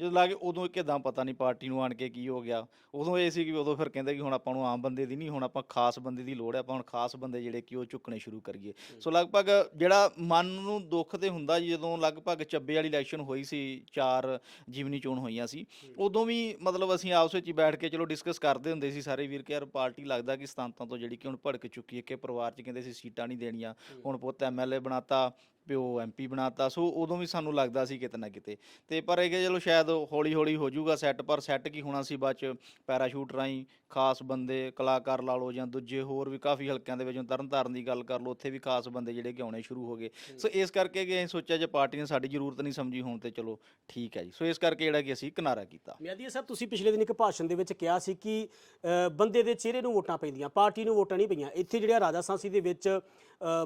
Speaker 1: ਜਦੋਂ ਲੱਗੇ ਉਦੋਂ ਕਿਦਾਂ ਪਤਾ ਨਹੀਂ ਪਾਰਟੀ ਨੂੰ ਆਣ ਕੇ ਕੀ ਹੋ ਗਿਆ ਉਦੋਂ ਇਹ ਸੀ ਕਿ ਉਦੋਂ ਫਿਰ ਕਹਿੰਦੇ ਕਿ ਹੁਣ ਆਪਾਂ ਨੂੰ ਆਮ ਬੰਦੇ ਦੀ ਨਹੀਂ ਹੁਣ ਆਪਾਂ ਖਾਸ ਬੰਦੇ ਦੀ ਲੋੜ ਹੈ ਆਪਾਂ ਹੁਣ ਖਾਸ ਬੰਦੇ ਜਿਹੜੇ ਕਿ ਉਹ ਚੁੱਕਣੇ ਸ਼ੁਰੂ ਕਰੀਏ। ਸੋ ਲਗਭਗ ਜਿਹੜਾ ਮਨ ਨੂੰ ਦੁੱਖ ਤੇ ਹੁੰਦਾ ਜੀ ਜਦੋਂ ਲਗਭਗ ਚੱਬੇ ਵਾਲੀ ਇਲੈਕਸ਼ਨ ਹੋਈ ਸੀ ਚਾਰ ਜੀਵਨੀ ਚੋਣ ਹੋਈਆਂ ਸੀ ਉਦੋਂ ਵੀ ਮਤਲਬ ਅਸੀਂ ਆਪਸ ਵਿੱਚ ਹੀ ਬੈਠ ਕੇ ਚਲੋ ਡਿਸਕਸ ਕਰਦੇ ਹੁੰਦੇ ਸੀ ਸਾਰੇ ਵੀਰ ਕਿ ਯਾਰ ਪਾਰਟੀ ਲੱਗਦਾ ਕਿ ਸਤਾਂਤਾਂ ਤੋਂ ਜਿਹੜੀ ਕਿ ਹੁਣ ਭੜਕ ਚੁੱਕੀ ਹੈ ਕਿ ਪਰਿਵਾਰ 'ਚ ਕਹਿੰਦੇ ਸੀ ਸੀਟਾਂ ਨਹੀਂ ਦੇਣੀਆਂ ਹੁਣ ਪੁੱਤ ਐਮਐਲਏ ਬਣਾਤਾ, ਪਿਓ ਐਮਪੀ ਬਣਾਤਾ, ਸੋ ਉਦੋਂ ਵੀ ਸਾਨੂੰ ਲੱਗਦਾ ਸੀ ਕਿਤੇ ਨਾ ਕਿਤੇ। ਤੇ ਪਰ ਇਹ ਕਿ ਚਲੋ ਸ਼ਾਇਦ ਹੌਲੀ ਹੌਲੀ ਹੋ ਜਾਊਗਾ ਸੈੱਟ ਪਰ ਸੈੱਟ ਕੀ ਹੋਣਾ ਸੀ ਬਾਅਦ ਚ ਪੈਰਾਸ਼ੂਟ ਰਾਹੀਂ ਖਾਸ ਬੰਦੇ, ਕਲਾਕਾਰ ਲਾ ਲਓ ਜਾਂ ਦੂਜੇ ਹੋਰ ਵੀ ਕਾਫੀ ਹਲਕਿਆਂ ਦੇ ਵਿੱਚੋਂ ਤਰਨ ਤਾਰਨ ਦੀ ਗੱਲ ਕਰ ਲਓ, ਉੱਥੇ ਵੀ ਖਾਸ ਬੰਦੇ ਜਿਹੜੇ ਕਿ ਆਉਣੇ ਸ਼ੁਰੂ ਹੋ ਗਏ। ਸੋ ਇਸ ਕਰਕੇ ਕਿ ਅਸੀਂ ਸੋਚਿਆ ਜੇ ਪਾਰਟੀ ਨੇ ਸਾਡੀ ਜ਼ਰੂਰਤ ਨਹੀਂ ਸਮਝੀ ਹੁਣ ਤੇ ਚਲੋ ਠੀਕ ਹੈ ਜੀ। ਸੋ ਇਸ ਕਰਕੇ ਜਿਹੜਾ ਕਿ ਅਸੀਂ ਕਿਨਾਰਾ ਕੀਤਾ।
Speaker 2: ਮਿਆਦੀਆ ਸਾਹਿਬ, ਤੁਸੀਂ ਪਿਛਲੇ ਦਿਨ ਇੱਕ ਭਾਸ਼ਣ ਦੇ ਵਿੱਚ ਕਿਹਾ ਸੀ ਕਿ ਬੰਦੇ ਦੇ ਚਿਹਰੇ ਨੂੰ ਵੋਟਾਂ ਪੈਂਦੀਆਂ, ਪਾਰਟੀ ਨੂੰ ਵੋਟਾਂ ਨਹੀਂ ਪਈਆਂ। ਇੱਥੇ ਜਿਹੜਾ ਰਾਜਾ ਸਾਂਸੀ ਦੇ ਵਿੱਚ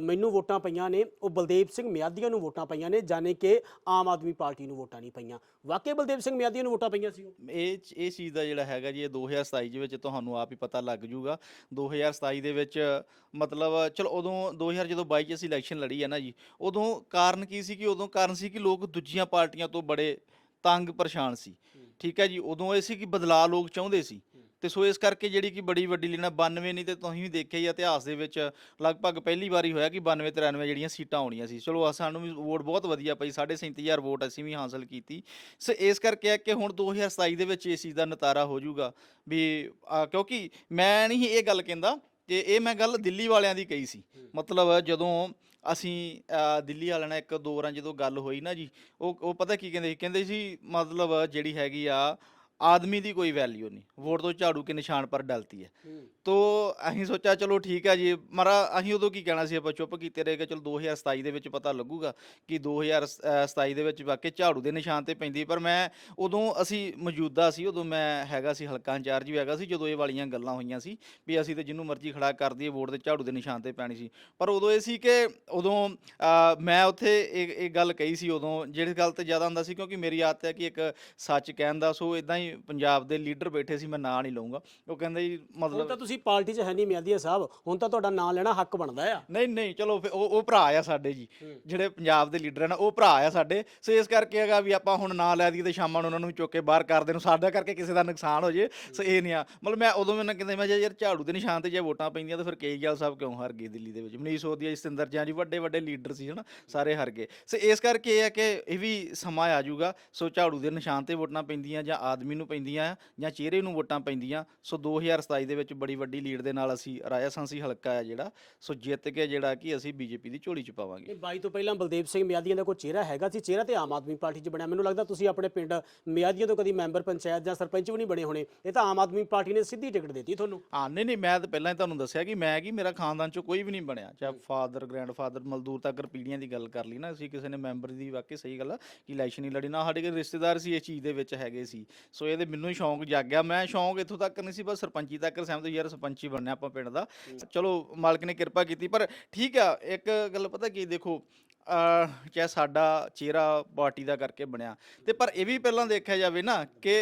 Speaker 2: ਮੈਨੂੰ ਵੋਟਾਂ ਪਈਆਂ ਨੇ। ਉਹ ਬਲਦੇਵ ਸਿੰਘ ਮਿਆਦੀਆਂ ਨੂੰ ਵੋਟਾਂ ਪਈਆਂ ਨੇ ਜਾਣੇ ਕਿ ਆਮ ਆਦਮੀ ਪਾਰਟੀ ਨੂੰ ਵੋਟਾਂ ਨਹੀਂ ਪਈਆਂ। ਵਾਕਈ ਬਲਦੇਵ ਸਿੰਘ ਮਿਆਦੀਆਂ ਨੂੰ ਵੋਟਾਂ ਪਈਆਂ ਸੀ ਉਹ?
Speaker 1: ਇਹ ਇਹ ਚੀਜ਼ ਦਾ ਜਿਹੜਾ ਹੈਗਾ ਜੀ ਇਹ 2027 ਦੇ ਵਿੱਚ ਤੁਹਾਨੂੰ ਆਪ ਹੀ ਪਤਾ ਲੱਗ ਜੂਗਾ। 2027 ਦੇ ਵਿੱਚ ਮਤਲਬ ਚਲੋ ਉਦੋਂ 2000 ਜਦੋਂ 22 ਚ ਅਸੀਂ ਇਲੈਕਸ਼ਨ ਲੜੀ ਹੈ ਨਾ ਜੀ ਉਦੋਂ ਕਾਰਨ ਕੀ ਸੀ ਕਿ ਉਦੋਂ ਕਾਰਨ ਸੀ ਕਿ ਲੋਕ ਦੂਜੀਆਂ ਪਾਰਟੀਆਂ ਤੋਂ ਬੜੇ ਤੰਗ ਪਰੇਸ਼ਾਨ ਸੀ। ਠੀਕ ਹੈ ਜੀ ਉਦੋਂ ਇਹ ਸੀ ਕਿ ਬਦਲਾਅ ਲੋਕ ਚਾਹੁੰਦੇ ਸੀ। ਤੇ ਸੋ ਇਸ ਕਰਕੇ ਜਿਹੜੀ ਕਿ ਬੜੀ ਵੱਡੀ ਲੀਡ ਨਾਲ 92 ਨਹੀਂ ਤੇ ਤੁਸੀਂ ਵੀ ਦੇਖਿਆ ਹੀ ਆ ਇਤਿਹਾਸ ਦੇ ਵਿੱਚ, ਲਗਭਗ ਪਹਿਲੀ ਵਾਰੀ ਹੋਇਆ ਕਿ 92 93 ਜਿਹੜੀਆਂ ਸੀਟਾਂ ਆਉਣੀਆਂ ਸੀ। ਚਲੋ ਸਾਨੂੰ ਵੀ ਵੋਟ ਬਹੁਤ ਵਧੀਆ ਪਈ 37500 ਵੋਟ ਅਸੀਂ ਵੀ ਹਾਸਲ ਕੀਤੀ। ਸੋ ਇਸ ਕਰਕੇ ਆ ਕਿ ਹੁਣ 2027 ਦੇ ਵਿੱਚ ਇਸ ਚੀਜ਼ ਦਾ ਨਤਾਰਾ ਹੋ ਜਾਊਗਾ ਵੀ ਕਿਉਂਕਿ ਮੈਂ ਨਹੀਂ ਇਹ ਗੱਲ ਕਹਿੰਦਾ ਕਿ ਇਹ ਮੈਂ ਗੱਲ ਦਿੱਲੀ ਵਾਲਿਆਂ ਦੀ ਕਹੀ ਸੀ। ਮਤਲਬ ਜਦੋਂ ਅਸੀਂ ਦਿੱਲੀ ਵਾਲਿਆਂ ਨਾਲ ਇੱਕ ਦੋ ਵਾਰਾਂ ਜਦੋਂ ਗੱਲ ਹੋਈ ਨਾ ਜੀ, ਉਹ ਉਹ ਪਤਾ ਕੀ ਕਹਿੰਦੇ ਸੀ? ਕਹਿੰਦੇ ਸੀ ਮਤਲਬ ਜਿਹੜੀ ਹੈਗੀ ਆ ਆਦਮੀ ਦੀ ਕੋਈ ਵੈਲਿਊ ਨਹੀਂ। ਵੋਟ ਤੋਂ ਝਾੜੂ ਕੇ ਨਿਸ਼ਾਨ ਪਰ ਡਲਤੀ ਹੈ। ਤੋ ਅਸੀਂ ਸੋਚਿਆ ਚਲੋ ਠੀਕ ਹੈ ਜੀ ਮਰਾ ਅਸੀਂ ਉਦੋਂ ਕੀ ਕਹਿਣਾ ਸੀ ਆਪਾਂ ਚੁੱਪ ਕੀਤੇ ਰਹੇ ਕਿ ਚਲੋ 2027 ਦੇ ਵਿੱਚ ਪਤਾ ਲੱਗੂਗਾ ਕਿ 2027 ਦੇ ਵਿੱਚ ਵਾਕਈ ਝਾੜੂ ਦੇ ਨਿਸ਼ਾਨ ਤੇ ਪੈਂਦੀ ਪਰ ਮੈਂ ਉਦੋਂ ਅਸੀਂ ਮੌਜੂਦਾ ਸੀ ਉਦੋਂ ਮੈਂ ਹੈਗਾ ਸੀ ਹਲਕਾ ਇੰਚਾਰਜ ਵੀ ਹੈਗਾ ਸੀ ਜਦੋਂ ਇਹ ਵਾਲੀਆਂ ਗੱਲਾਂ ਹੋਈਆਂ ਸੀ ਵੀ ਅਸੀਂ ਤੇ ਜਿਹਨੂੰ ਮਰਜ਼ੀ ਖੜਾ ਕਰ ਦਈਏ ਵੋਟ ਤੇ ਝਾੜੂ ਦੇ ਨਿਸ਼ਾਨ ਤੇ ਪੈਣੀ ਸੀ। ਪਰ ਉਦੋਂ ਇਹ ਸੀ ਕਿ ਉਦੋਂ ਮੈਂ ਉੱਥੇ ਇਹ ਇਹ ਗੱਲ ਕਹੀ ਸੀ ਉਦੋਂ ਜਿਹੜੀ ਗੱਲ ਤੇ ਜ਼ਿਆਦਾ ਹੁੰਦਾ ਸੀ ਕਿਉਂਕਿ ਮੇਰੀ ਆਦਤ ਹੈ ਕਿ ਇੱਕ ਸੱਚ ਕਹਿਣ ਦਾ ਸੋ ਇਦਾਂ ਹੀ ਪੰਜਾਬ ਦੇ ਲੀਡਰ ਬੈਠੇ ਸੀ ਮੈਂ ਨਾਂ ਨਹੀਂ ਲਊਂਗਾ। ਉਹ ਕਹਿੰਦੇ ਜੀ
Speaker 2: ਹੁਣ
Speaker 1: ਮਤਲਬ
Speaker 2: ਤਾਂ ਤੁਸੀਂ ਪਾਰਟੀ 'ਚ ਹੈ ਨਹੀਂ ਮਿਆਦੀਆ ਸਾਹਿਬ। ਹੁਣ ਤਾਂ ਤੁਹਾਡਾ ਨਾਂ ਲੈਣਾ ਹੱਕ ਬਣਦਾ ਆ।
Speaker 1: ਨਹੀਂ ਨਹੀਂ ਚਲੋ ਫਿਰ ਉਹ ਉਹ ਭਰਾ ਆ ਸਾਡੇ ਜੀ। ਜਿਹੜੇ ਪੰਜਾਬ ਦੇ ਲੀਡਰ ਹਨ ਉਹ ਭਰਾ ਆ ਸਾਡੇ। ਸੋ ਇਸ ਕਰਕੇ ਹੈਗਾ ਵੀ ਆਪਾਂ ਹੁਣ ਨਾਂ ਲੈ ਦਈਏ ਤੇ ਸ਼ਾਮਾਂ ਨੂੰ ਉਹਨਾਂ ਨੂੰ ਚੁੱਕ ਕੇ ਬਾਹਰ ਕਰ ਦੇਣ। ਸਾਡਾ ਕਰਕੇ ਕਿਸੇ ਦਾ ਨੁਕਸਾਨ ਹੋ ਜੇ ਸੋ ਇਹ ਨਹੀਂ ਆ। ਮਤਲਬ ਮੈਂ ਉਦੋਂ ਮੈਨੂੰ ਕਹਿੰਦੇ ਮੈਂ ਕਿਹਾ ਯਾਰ ਝਾੜੂ ਦੇ ਨਿਸ਼ਾਨ ਤੇ ਜੇ ਵੋਟਾਂ ਪੈਂਦੀਆਂ ਤਾਂ ਫਿਰ ਕੇਜਰੀਵਾਲ ਸਾਹਿਬ ਕਿਉਂ ਹਾਰ ਗਏ ਦਿੱਲੀ ਦੇ ਵਿੱਚ? ਮਨੀਸ਼ ਸੋਦੀਆ ਸਤਿੰਦਰ ਜਾਂ ਜੀ ਵੱਡੇ ਵੱਡੇ ਲੀਡਰ ਸੀ ਹਨਾ ਸਾਰੇ ਹਾਰ ਗਏ। ਸੋ ਇਸ ਕਰਕੇ ਇਹ ਹੈ ਕਿ ਇਹ ਵੀ ਸਮਾਂ ਆ ਜਾਊਗਾ। ਸੋ ਝਾੜੂ ਦੇ ਨਿਸ਼ਾਨ ਤੇ ਵੋਟਾਂ ਪੈਂਦੀਆਂ ਜਾਂ ਆਦਮੀ ਨੂੰ ਪੈਂਦੀਆਂ ਜਾਂ ਚਿਹਰੇ ਨੂੰ ਵੋਟਾਂ ਪੈਂਦੀਆਂ। ਸੋ 2027 ਦੇ ਵਿੱਚ ਬੜੀ ਵੱਡੀ ਲੀਡ ਦੇ ਨਾਲ ਅਸੀਂ ਰਾਜਾ ਸੰਸੀ ਹਲਕਾ ਹੈ ਜਿਹੜਾ ਸੋ ਜਿੱਤ ਕੇ ਜਿਹੜਾ ਕਿ ਅਸੀਂ ਬੀਜੇਪੀ ਦੀ ਝੋਲੀ ਚ ਪਾਵਾਂਗੇ।
Speaker 2: ਇਹ ਬਾਈ ਤੋਂ ਪਹਿਲਾਂ ਬਲਦੇਵ ਸਿੰਘ ਮਿਆਦੀਆਂ ਦਾ ਕੋਈ ਚਿਹਰਾ ਹੈਗਾ ਸੀ? ਚਿਹਰਾ ਤੇ ਆਮ ਆਦਮੀ ਪਾਰਟੀ 'ਚ ਬਣਿਆ। ਮੈਨੂੰ ਲੱਗਦਾ ਤੁਸੀਂ ਆਪਣੇ ਪਿੰਡ ਮਿਆਦੀਆਂ ਤੋਂ ਕਦੀ ਮੈਂਬਰ ਪੰਚਾਇਤ ਜਾਂ ਸਰਪੰਚ ਵੀ ਨਹੀਂ ਬਣੇ ਹੋਣੇ। ਇਹ ਤਾਂ ਆਮ ਆਦਮੀ ਪਾਰਟੀ ਨੇ ਸਿੱਧੀ ਟਿਕਟ ਦਿੱਤੀ ਤੁਹਾਨੂੰ।
Speaker 1: ਹਾਂ ਨਹੀਂ ਨਹੀਂ ਮੈਂ ਤਾਂ ਪਹਿਲਾਂ ਹੀ ਤੁਹਾਨੂੰ ਦੱਸਿਆ ਕਿ ਮੈਂ ਕੀ ਮੇਰਾ ਖਾਨਦਾਨ ਚੋਂ ਕੋਈ ਵੀ ਨਹੀਂ ਬਣਿਆ। ਚਾਹੇ ਫਾਦਰ ਗ੍ਰੈਂਡਫਾਦਰ ਮਜ਼ਦੂਰ ਤੱਕ ਪੀੜ੍ਹੀਆਂ ਦੀ ਗੱਲ ਕਰ ਲਈ ਨਾ ਅਸੀਂ ਕਿਸੇ ਨੇ ਮੈਂਬਰ ਦੀ ਵਾਕਈ ਸਹੀ ਗੱਲ ਆ ਕਿ ਇਲੈਕਸ਼ਨ ਹੀ ਲੜੀ। ਨਾ ਸਾਡੇ ਕੋਲ ਰਿਸ਼ਤੇਦਾਰ ਸੀ ਇਸ ਚੀਜ਼ ਦੇ ਵਿੱਚ ਹੈਗੇ ਸੀ। ਸੋ ਇਹਦੇ ਮੈਨੂੰ ਸ਼ੌਂਕ ਜਾਗਿਆ। ਮੈਂ ਸ਼ੌਂਕ ਇੱਥੋਂ ਤੱਕ ਨਹੀਂ ਸੀ ਬਸ ਸਰਪੰਚੀ ਤੱਕ ਸਹਿਮਤ ਯਾਰ ਸਰਪੰਚੀ ਬਣਨਾ ਆਪਾਂ ਪਿੰਡ ਦਾ। ਚਲੋ ਮਾਲਕ ਨੇ ਕਿਰਪਾ ਕੀਤੀ ਪਰ ਠੀਕ ਆ ਇੱਕ ਗੱਲ ਪਤਾ ਕੀ ਦੇਖੋ ਚਾਹੇ ਸਾਡਾ ਚਿਹਰਾ ਪਾਰਟੀ ਦਾ ਕਰਕੇ ਬਣਿਆ ਤੇ ਪਰ ਇਹ ਵੀ ਪਹਿਲਾਂ ਦੇਖਿਆ ਜਾਵੇ ਨਾ ਕਿ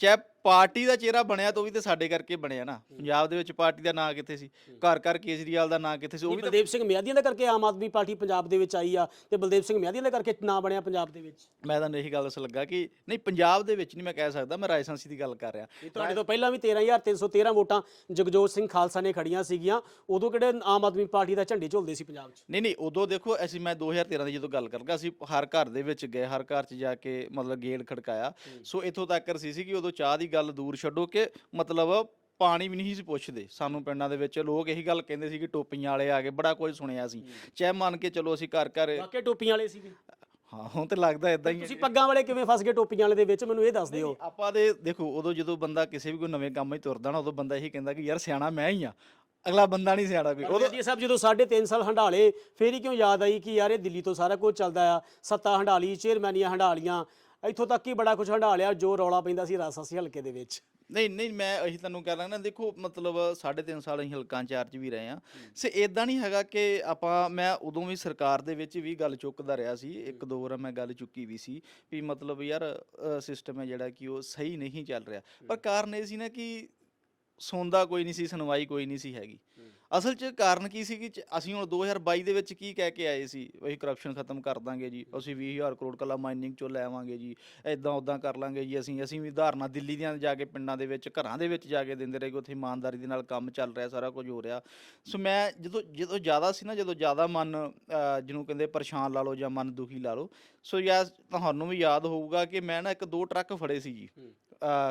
Speaker 1: ਚਾਹੇ ਪਾਰਟੀ ਦਾ ਚਿਹਰਾ ਬਣਿਆ ਤਾਂ ਉਹ ਵੀ ਤੇ ਸਾਡੇ ਕਰਕੇ ਬਣਿਆ ਨਾ। ਪੰਜਾਬ ਦੇ ਵਿੱਚ ਪਾਰਟੀ ਦਾ ਨਾਂ ਕਿੱਥੇ ਸੀ? ਘਰ ਘਰ ਕੇਜਰੀਵਾਲ ਦਾ ਨਾਂ ਕਿੱਥੇ ਸੀ? ਉਹ ਵੀ ਤਾਂ
Speaker 2: ਬਲਦੇਵ ਸਿੰਘ ਮਿਆਦੀਆਂ ਦਾ ਕਰਕੇ ਆਮ ਆਦਮੀ ਪਾਰਟੀ ਪੰਜਾਬ ਦੇ ਵਿੱਚ ਆਈ ਆ ਤੇ ਬਲਦੇਵ ਸਿੰਘ ਮਿਆਦੀਆਂ ਦਾ ਕਰਕੇ ਨਾਂ ਬਣਿਆ ਪੰਜਾਬ ਦੇ ਵਿੱਚ।
Speaker 1: ਮੈਂ ਤਾਂ ਇਹੀ ਗੱਲ ਦੱਸ ਲੱਗਾ ਕਿ ਨਹੀਂ ਪੰਜਾਬ ਦੇ ਵਿੱਚ ਨਹੀਂ ਮੈਂ ਕਹਿ ਸਕਦਾ ਮੈਂ ਰਾਜਸਥਾਨੀ ਦੀ ਗੱਲ ਕਰ ਰਿਹਾ।
Speaker 2: ਤੁਹਾਡੇ ਤੋਂ ਪਹਿਲਾਂ ਵੀ 13313 ਵੋਟਾਂ ਜਗਜੋਤ ਸਿੰਘ ਖਾਲਸਾ ਨੇ ਖੜੀਆਂ ਸੀਗੀਆਂ। ਉਦੋਂ ਕਿਹੜੇ ਆਮ ਆਦਮੀ ਪਾਰਟੀ ਦਾ ਝੰਡੇ ਝੁਲਦੇ ਸੀ ਪੰਜਾਬ 'ਚ?
Speaker 1: ਨਹੀਂ ਨਹੀਂ ਉਦੋਂ ਦੇਖੋ ਅਸੀਂ ਮੈਂ 2013 ਦੀ ਜਦੋਂ ਗੱਲ ਕਰਗਾ ਅਸੀਂ ਹਰ ਘਰ ਦੇ ਵਿੱਚ ਗਏ ਹਰ ਘਰ 'ਚ ਜਾ ਕੇ ਮਤਲਬ ਗੇੜ ਖੜਕਾਇਆ। ਸੋ ਇੱਥੋਂ ਤੱਕ ਸੀ ਸੀ ਕਿ ਉਦੋਂ ਚਾਹ ਦੀ ਗੱਲ ਦੂਰ ਛੱਡੋ ਕਿ ਮਤਲਬ ਪਾਣੀ ਵੀ ਨਹੀਂ ਸੀ ਪੁੱਛਦੇ। ਸਾਨੂੰ ਪਿੰਡਾਂ ਦੇ ਵਿੱਚ ਲੋਕ ਇਹੀ ਗੱਲ ਕਹਿੰਦੇ ਸੀ ਕਿ ਟੋਪੀਆਂ ਵਾਲੇ ਆ ਗਏ ਬੜਾ ਕੁਝ ਸੁਣਿਆ ਸੀ। ਚਾਹੇ ਮੰਨ ਕੇ ਚਲੋ ਅਸੀਂ ਘਰ ਘਰ
Speaker 2: ਵਾਕਿਆ ਟੋਪੀਆਂ ਵਾਲੇ ਸੀਗੇ।
Speaker 1: ਹਾਂ ਹੁਣ ਤੇ ਲੱਗਦਾ ਇਦਾਂ ਹੀ ਹੈ
Speaker 2: ਤੁਸੀਂ ਪੱਗਾਂ ਵਾਲੇ ਕਿਵੇਂ ਫਸ ਗਏ ਟੋਪੀਆਂ ਵਾਲੇ ਦੇ ਵਿੱਚ? ਮੈਨੂੰ ਇਹ ਦੱਸ ਦਿਓ।
Speaker 1: ਆਪਾਂ ਦੇ ਦੇਖੋ ਉਦੋਂ ਜਦੋਂ ਬੰਦਾ ਕਿਸੇ ਵੀ ਕੋਈ ਨਵੇਂ ਕੰਮ 'ਚ ਤੁਰਦਾ ਨਾ ਉਦੋਂ ਬੰਦਾ ਇਹੀ ਕਹਿੰਦਾ ਕਿ ਯਾਰ ਸਿਆਣਾ ਮੈਂ ਹੀ ਆ। ਅਗਲਾ ਬੰਦਾ ਨਹੀਂ ਸਿਆਣਾ ਕੋਈ।
Speaker 2: ਉਦੋਂ ਜੀ ਸਾਹਿਬ ਜਦੋਂ 3.5 ਸਾਲ ਹੰਡਾਲੇ ਫੇਰ ਹੀ ਕਿਉਂ ਯਾਦ ਆਈ ਕਿ ਯਾਰ ਇਹ ਦਿੱਲੀ ਤੋਂ ਸਾਰਾ ਕੁਝ ਚੱਲਦਾ ਆ। ਸੱਤਾ ਹੰਡਾਲੀ ਚੇਅਰਮੈਨੀਆਂ ਹੰਡਾਲੀਆਂ ਇੱਥੋਂ ਤੱਕ ਹੀ ਬੜਾ ਕੁਝ ਹੰਡਾਲਿਆ ਜੋ ਰੌਲਾ ਪੈਂਦਾ ਸੀ ਰਾਸਾਸੀ ਹਲਕੇ ਦੇ ਵਿੱਚ।
Speaker 1: ਨਹੀਂ ਨਹੀਂ ਮੈਂ ਇਹੀ ਤੁਹਾਨੂੰ ਕਹਿ ਰਿਹਾ ਨਾ ਦੇਖੋ ਮਤਲਬ 3.5 ਸਾਲ ਅਸੀਂ ਹਲਕਾਂ ਇੰਚਾਰਜ ਵੀ ਰਹੇ ਆ ਸੇ ਇਦਾਂ ਨਹੀਂ ਹੈਗਾ ਕਿ ਆਪਾਂ ਮੈਂ ਉਦੋਂ ਵੀ ਸਰਕਾਰ ਦੇ ਵਿੱਚ ਵੀ ਗੱਲ ਚੁੱਕਦਾ ਰਿਹਾ ਸੀ ਇੱਕ ਦੋ ਵਾਰ ਮੈਂ ਗੱਲ ਚੁੱਕੀ ਵੀ ਸੀ ਵੀ ਮਤਲਬ ਯਾਰ ਸਿਸਟਮ ਹੈ ਜਿਹੜਾ ਕਿ ਉਹ ਸਹੀ ਨਹੀਂ ਚੱਲ ਰਿਹਾ। ਪਰ ਕਾਰਨ ਇਹ ਸੀ ਨਾ ਕਿ ਸੁਣਦਾ ਕੋਈ ਨਹੀਂ ਸੀ ਸੁਣਵਾਈ ਕੋਈ ਨਹੀਂ ਸੀ ਹੈਗੀ। ਅਸਲ 'ਚ ਕਾਰਨ ਕੀ ਸੀ ਕਿ ਅਸੀਂ ਹੁਣ 2022 ਦੇ ਵਿੱਚ ਕੀ ਕਹਿ ਕੇ ਆਏ ਸੀ ਅਸੀਂ ਕਰਪਸ਼ਨ ਖਤਮ ਕਰ ਦਾਂਗੇ ਜੀ ਅਸੀਂ 20000 ਕਰੋੜ ਕੱਲਾ ਮਾਈਨਿੰਗ ਚੋਂ ਲੈ ਆਵਾਂਗੇ ਜੀ ਐਦਾਂ ਉਦਾਂ ਕਰ ਲਾਂਗੇ ਜੀ ਅਸੀਂ ਅਸੀਂ ਵੀ ਉਦਾਹਰਨਾਂ ਦਿੱਲੀ ਦੀਆਂ ਜਾ ਕੇ ਪਿੰਡਾਂ ਦੇ ਵਿੱਚ ਘਰਾਂ ਦੇ ਵਿੱਚ ਜਾ ਕੇ ਦਿੰਦੇ ਰਹੇ ਕਿ ਉੱਥੇ ਇਮਾਨਦਾਰੀ ਦੇ ਨਾਲ ਕੰਮ ਚੱਲ ਰਿਹਾ ਸਾਰਾ ਕੁਝ ਹੋ ਰਿਹਾ। ਸੋ ਮੈਂ ਜਦੋਂ ਜਦੋਂ ਜ਼ਿਆਦਾ ਸੀ ਨਾ ਜਦੋਂ ਜ਼ਿਆਦਾ ਮਨ ਜਿਹਨੂੰ ਕਹਿੰਦੇ ਪਰੇਸ਼ਾਨ ਲਾ ਲਓ ਜਾਂ ਮਨ ਦੁਖੀ ਲਾ ਲਓ ਸੋ ਯਾ ਤੁਹਾਨੂੰ ਵੀ ਯਾਦ ਹੋਊਗਾ ਕਿ ਮੈਂ ਨਾ ਇੱਕ ਦੋ ਟਰੱਕ ਫੜੇ ਸੀ ਜੀ।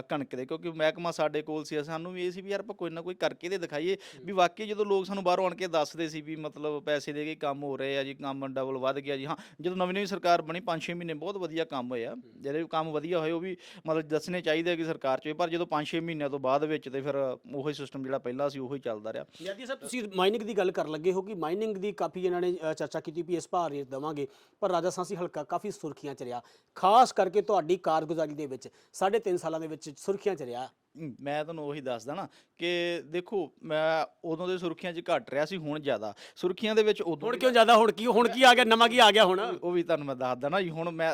Speaker 1: ਕਣਕ ਦੇ, ਕਿਉਂਕਿ ਮਹਿਕਮਾ ਸਾਡੇ ਕੋਲ ਸੀ, ਸਾਨੂੰ ਵੀ ਇਹ ਸੀ ਵੀ ਯਾਰ ਆਪਾਂ ਕੋਈ ਨਾ ਕੋਈ ਕਰਕੇ ਤੇ ਦਿਖਾਈਏ ਵੀ ਵਾਕਈ ਜਦੋਂ ਲੋਕ ਸਾਨੂੰ ਬਾਹਰੋਂ ਆਣ ਕੇ ਦੱਸਦੇ ਸੀ ਵੀ ਮਤਲਬ ਪੈਸੇ ਦੇ ਕੇ ਕੰਮ ਹੋ ਰਹੇ ਆ ਜੀ, ਕੰਮ ਡਬਲ ਵੱਧ ਗਿਆ ਜੀ, ਹਾਂ, ਜਦੋਂ ਨਵੀਂ ਨਵੀਂ ਸਰਕਾਰ ਬਣੀ 5-6 ਮਹੀਨੇ ਬਹੁਤ ਵਧੀਆ ਕੰਮ ਹੋਇਆ, ਜਿਹੜੇ ਵੀ ਕੰਮ ਵਧੀਆ ਹੋਏ ਉਹ ਵੀ ਮਤਲਬ ਦੱਸਣੇ ਚਾਹੀਦੇ ਕਿ ਸਰਕਾਰ ਚ ਹੋਏ। ਪਰ ਜਦੋਂ 5-6 ਮਹੀਨਿਆਂ ਤੋਂ ਬਾਅਦ ਵਿੱਚ ਤੇ ਫਿਰ ਉਹੀ ਸਿਸਟਮ ਜਿਹੜਾ ਪਹਿਲਾਂ ਸੀ, ਉਹੀ ਚੱਲਦਾ ਰਿਹਾ
Speaker 2: ਯਾਦੀ ਸਾਹਿਬ ਤੁਸੀਂ ਮਾਈਨਿੰਗ ਦੀ ਗੱਲ ਕਰਨ ਲੱਗੇ ਹੋ ਕਿ ਮਾਈਨਿੰਗ ਦੀ ਕਾਫੀ ਇਹਨਾਂ ਨੇ ਚਰਚਾ ਕੀਤੀ ਵੀ ਇਸ ਭਾਰ ਰੇਟ ਦੇਵਾਂਗੇ, ਪਰ ਰਾਜਾ ਸਾਂਸੀ ਹਲਕਾ ਕਾਫੀ ਸੁਰਖੀਆਂ ਚ ਰਿਹਾ ਖਾਸ ਕਰਕੇ ਤੁਹਾਡੀ ਕਾਰਗੁਜ਼ਾਰੀ ਦੇ ਵਿੱਚ 3.5 ਸਾਲਾਂ ਦੇ ਵਿੱਚ ਸੁਰਖੀਆਂ ਚ ਰਿਹਾ।
Speaker 1: ਮੈਂ ਤੁਹਾਨੂੰ ਉਹੀ ਦੱਸਦਾ ਨਾ ਕਿ ਦੇਖੋ ਮੈਂ ਉਦੋਂ ਦੇ ਸੁਰਖੀਆਂ 'ਚ ਘੱਟ ਰਿਹਾ ਸੀ ਹੁਣ ਜ਼ਿਆਦਾ। ਸੁਰਖੀਆਂ ਦੇ ਵਿੱਚ ਉਦੋਂ
Speaker 2: ਹੁਣ ਕਿਉਂ ਜ਼ਿਆਦਾ? ਹੁਣ ਕੀ ਹੁਣ ਕੀ ਆ ਗਿਆ? ਨਵਾਂ ਕੀ ਆ ਗਿਆ ਹੁਣ?
Speaker 1: ਉਹ ਵੀ ਤੁਹਾਨੂੰ ਮੈਂ ਦੱਸਦਾ ਨਾ ਜੀ ਹੁਣ ਮੈਂ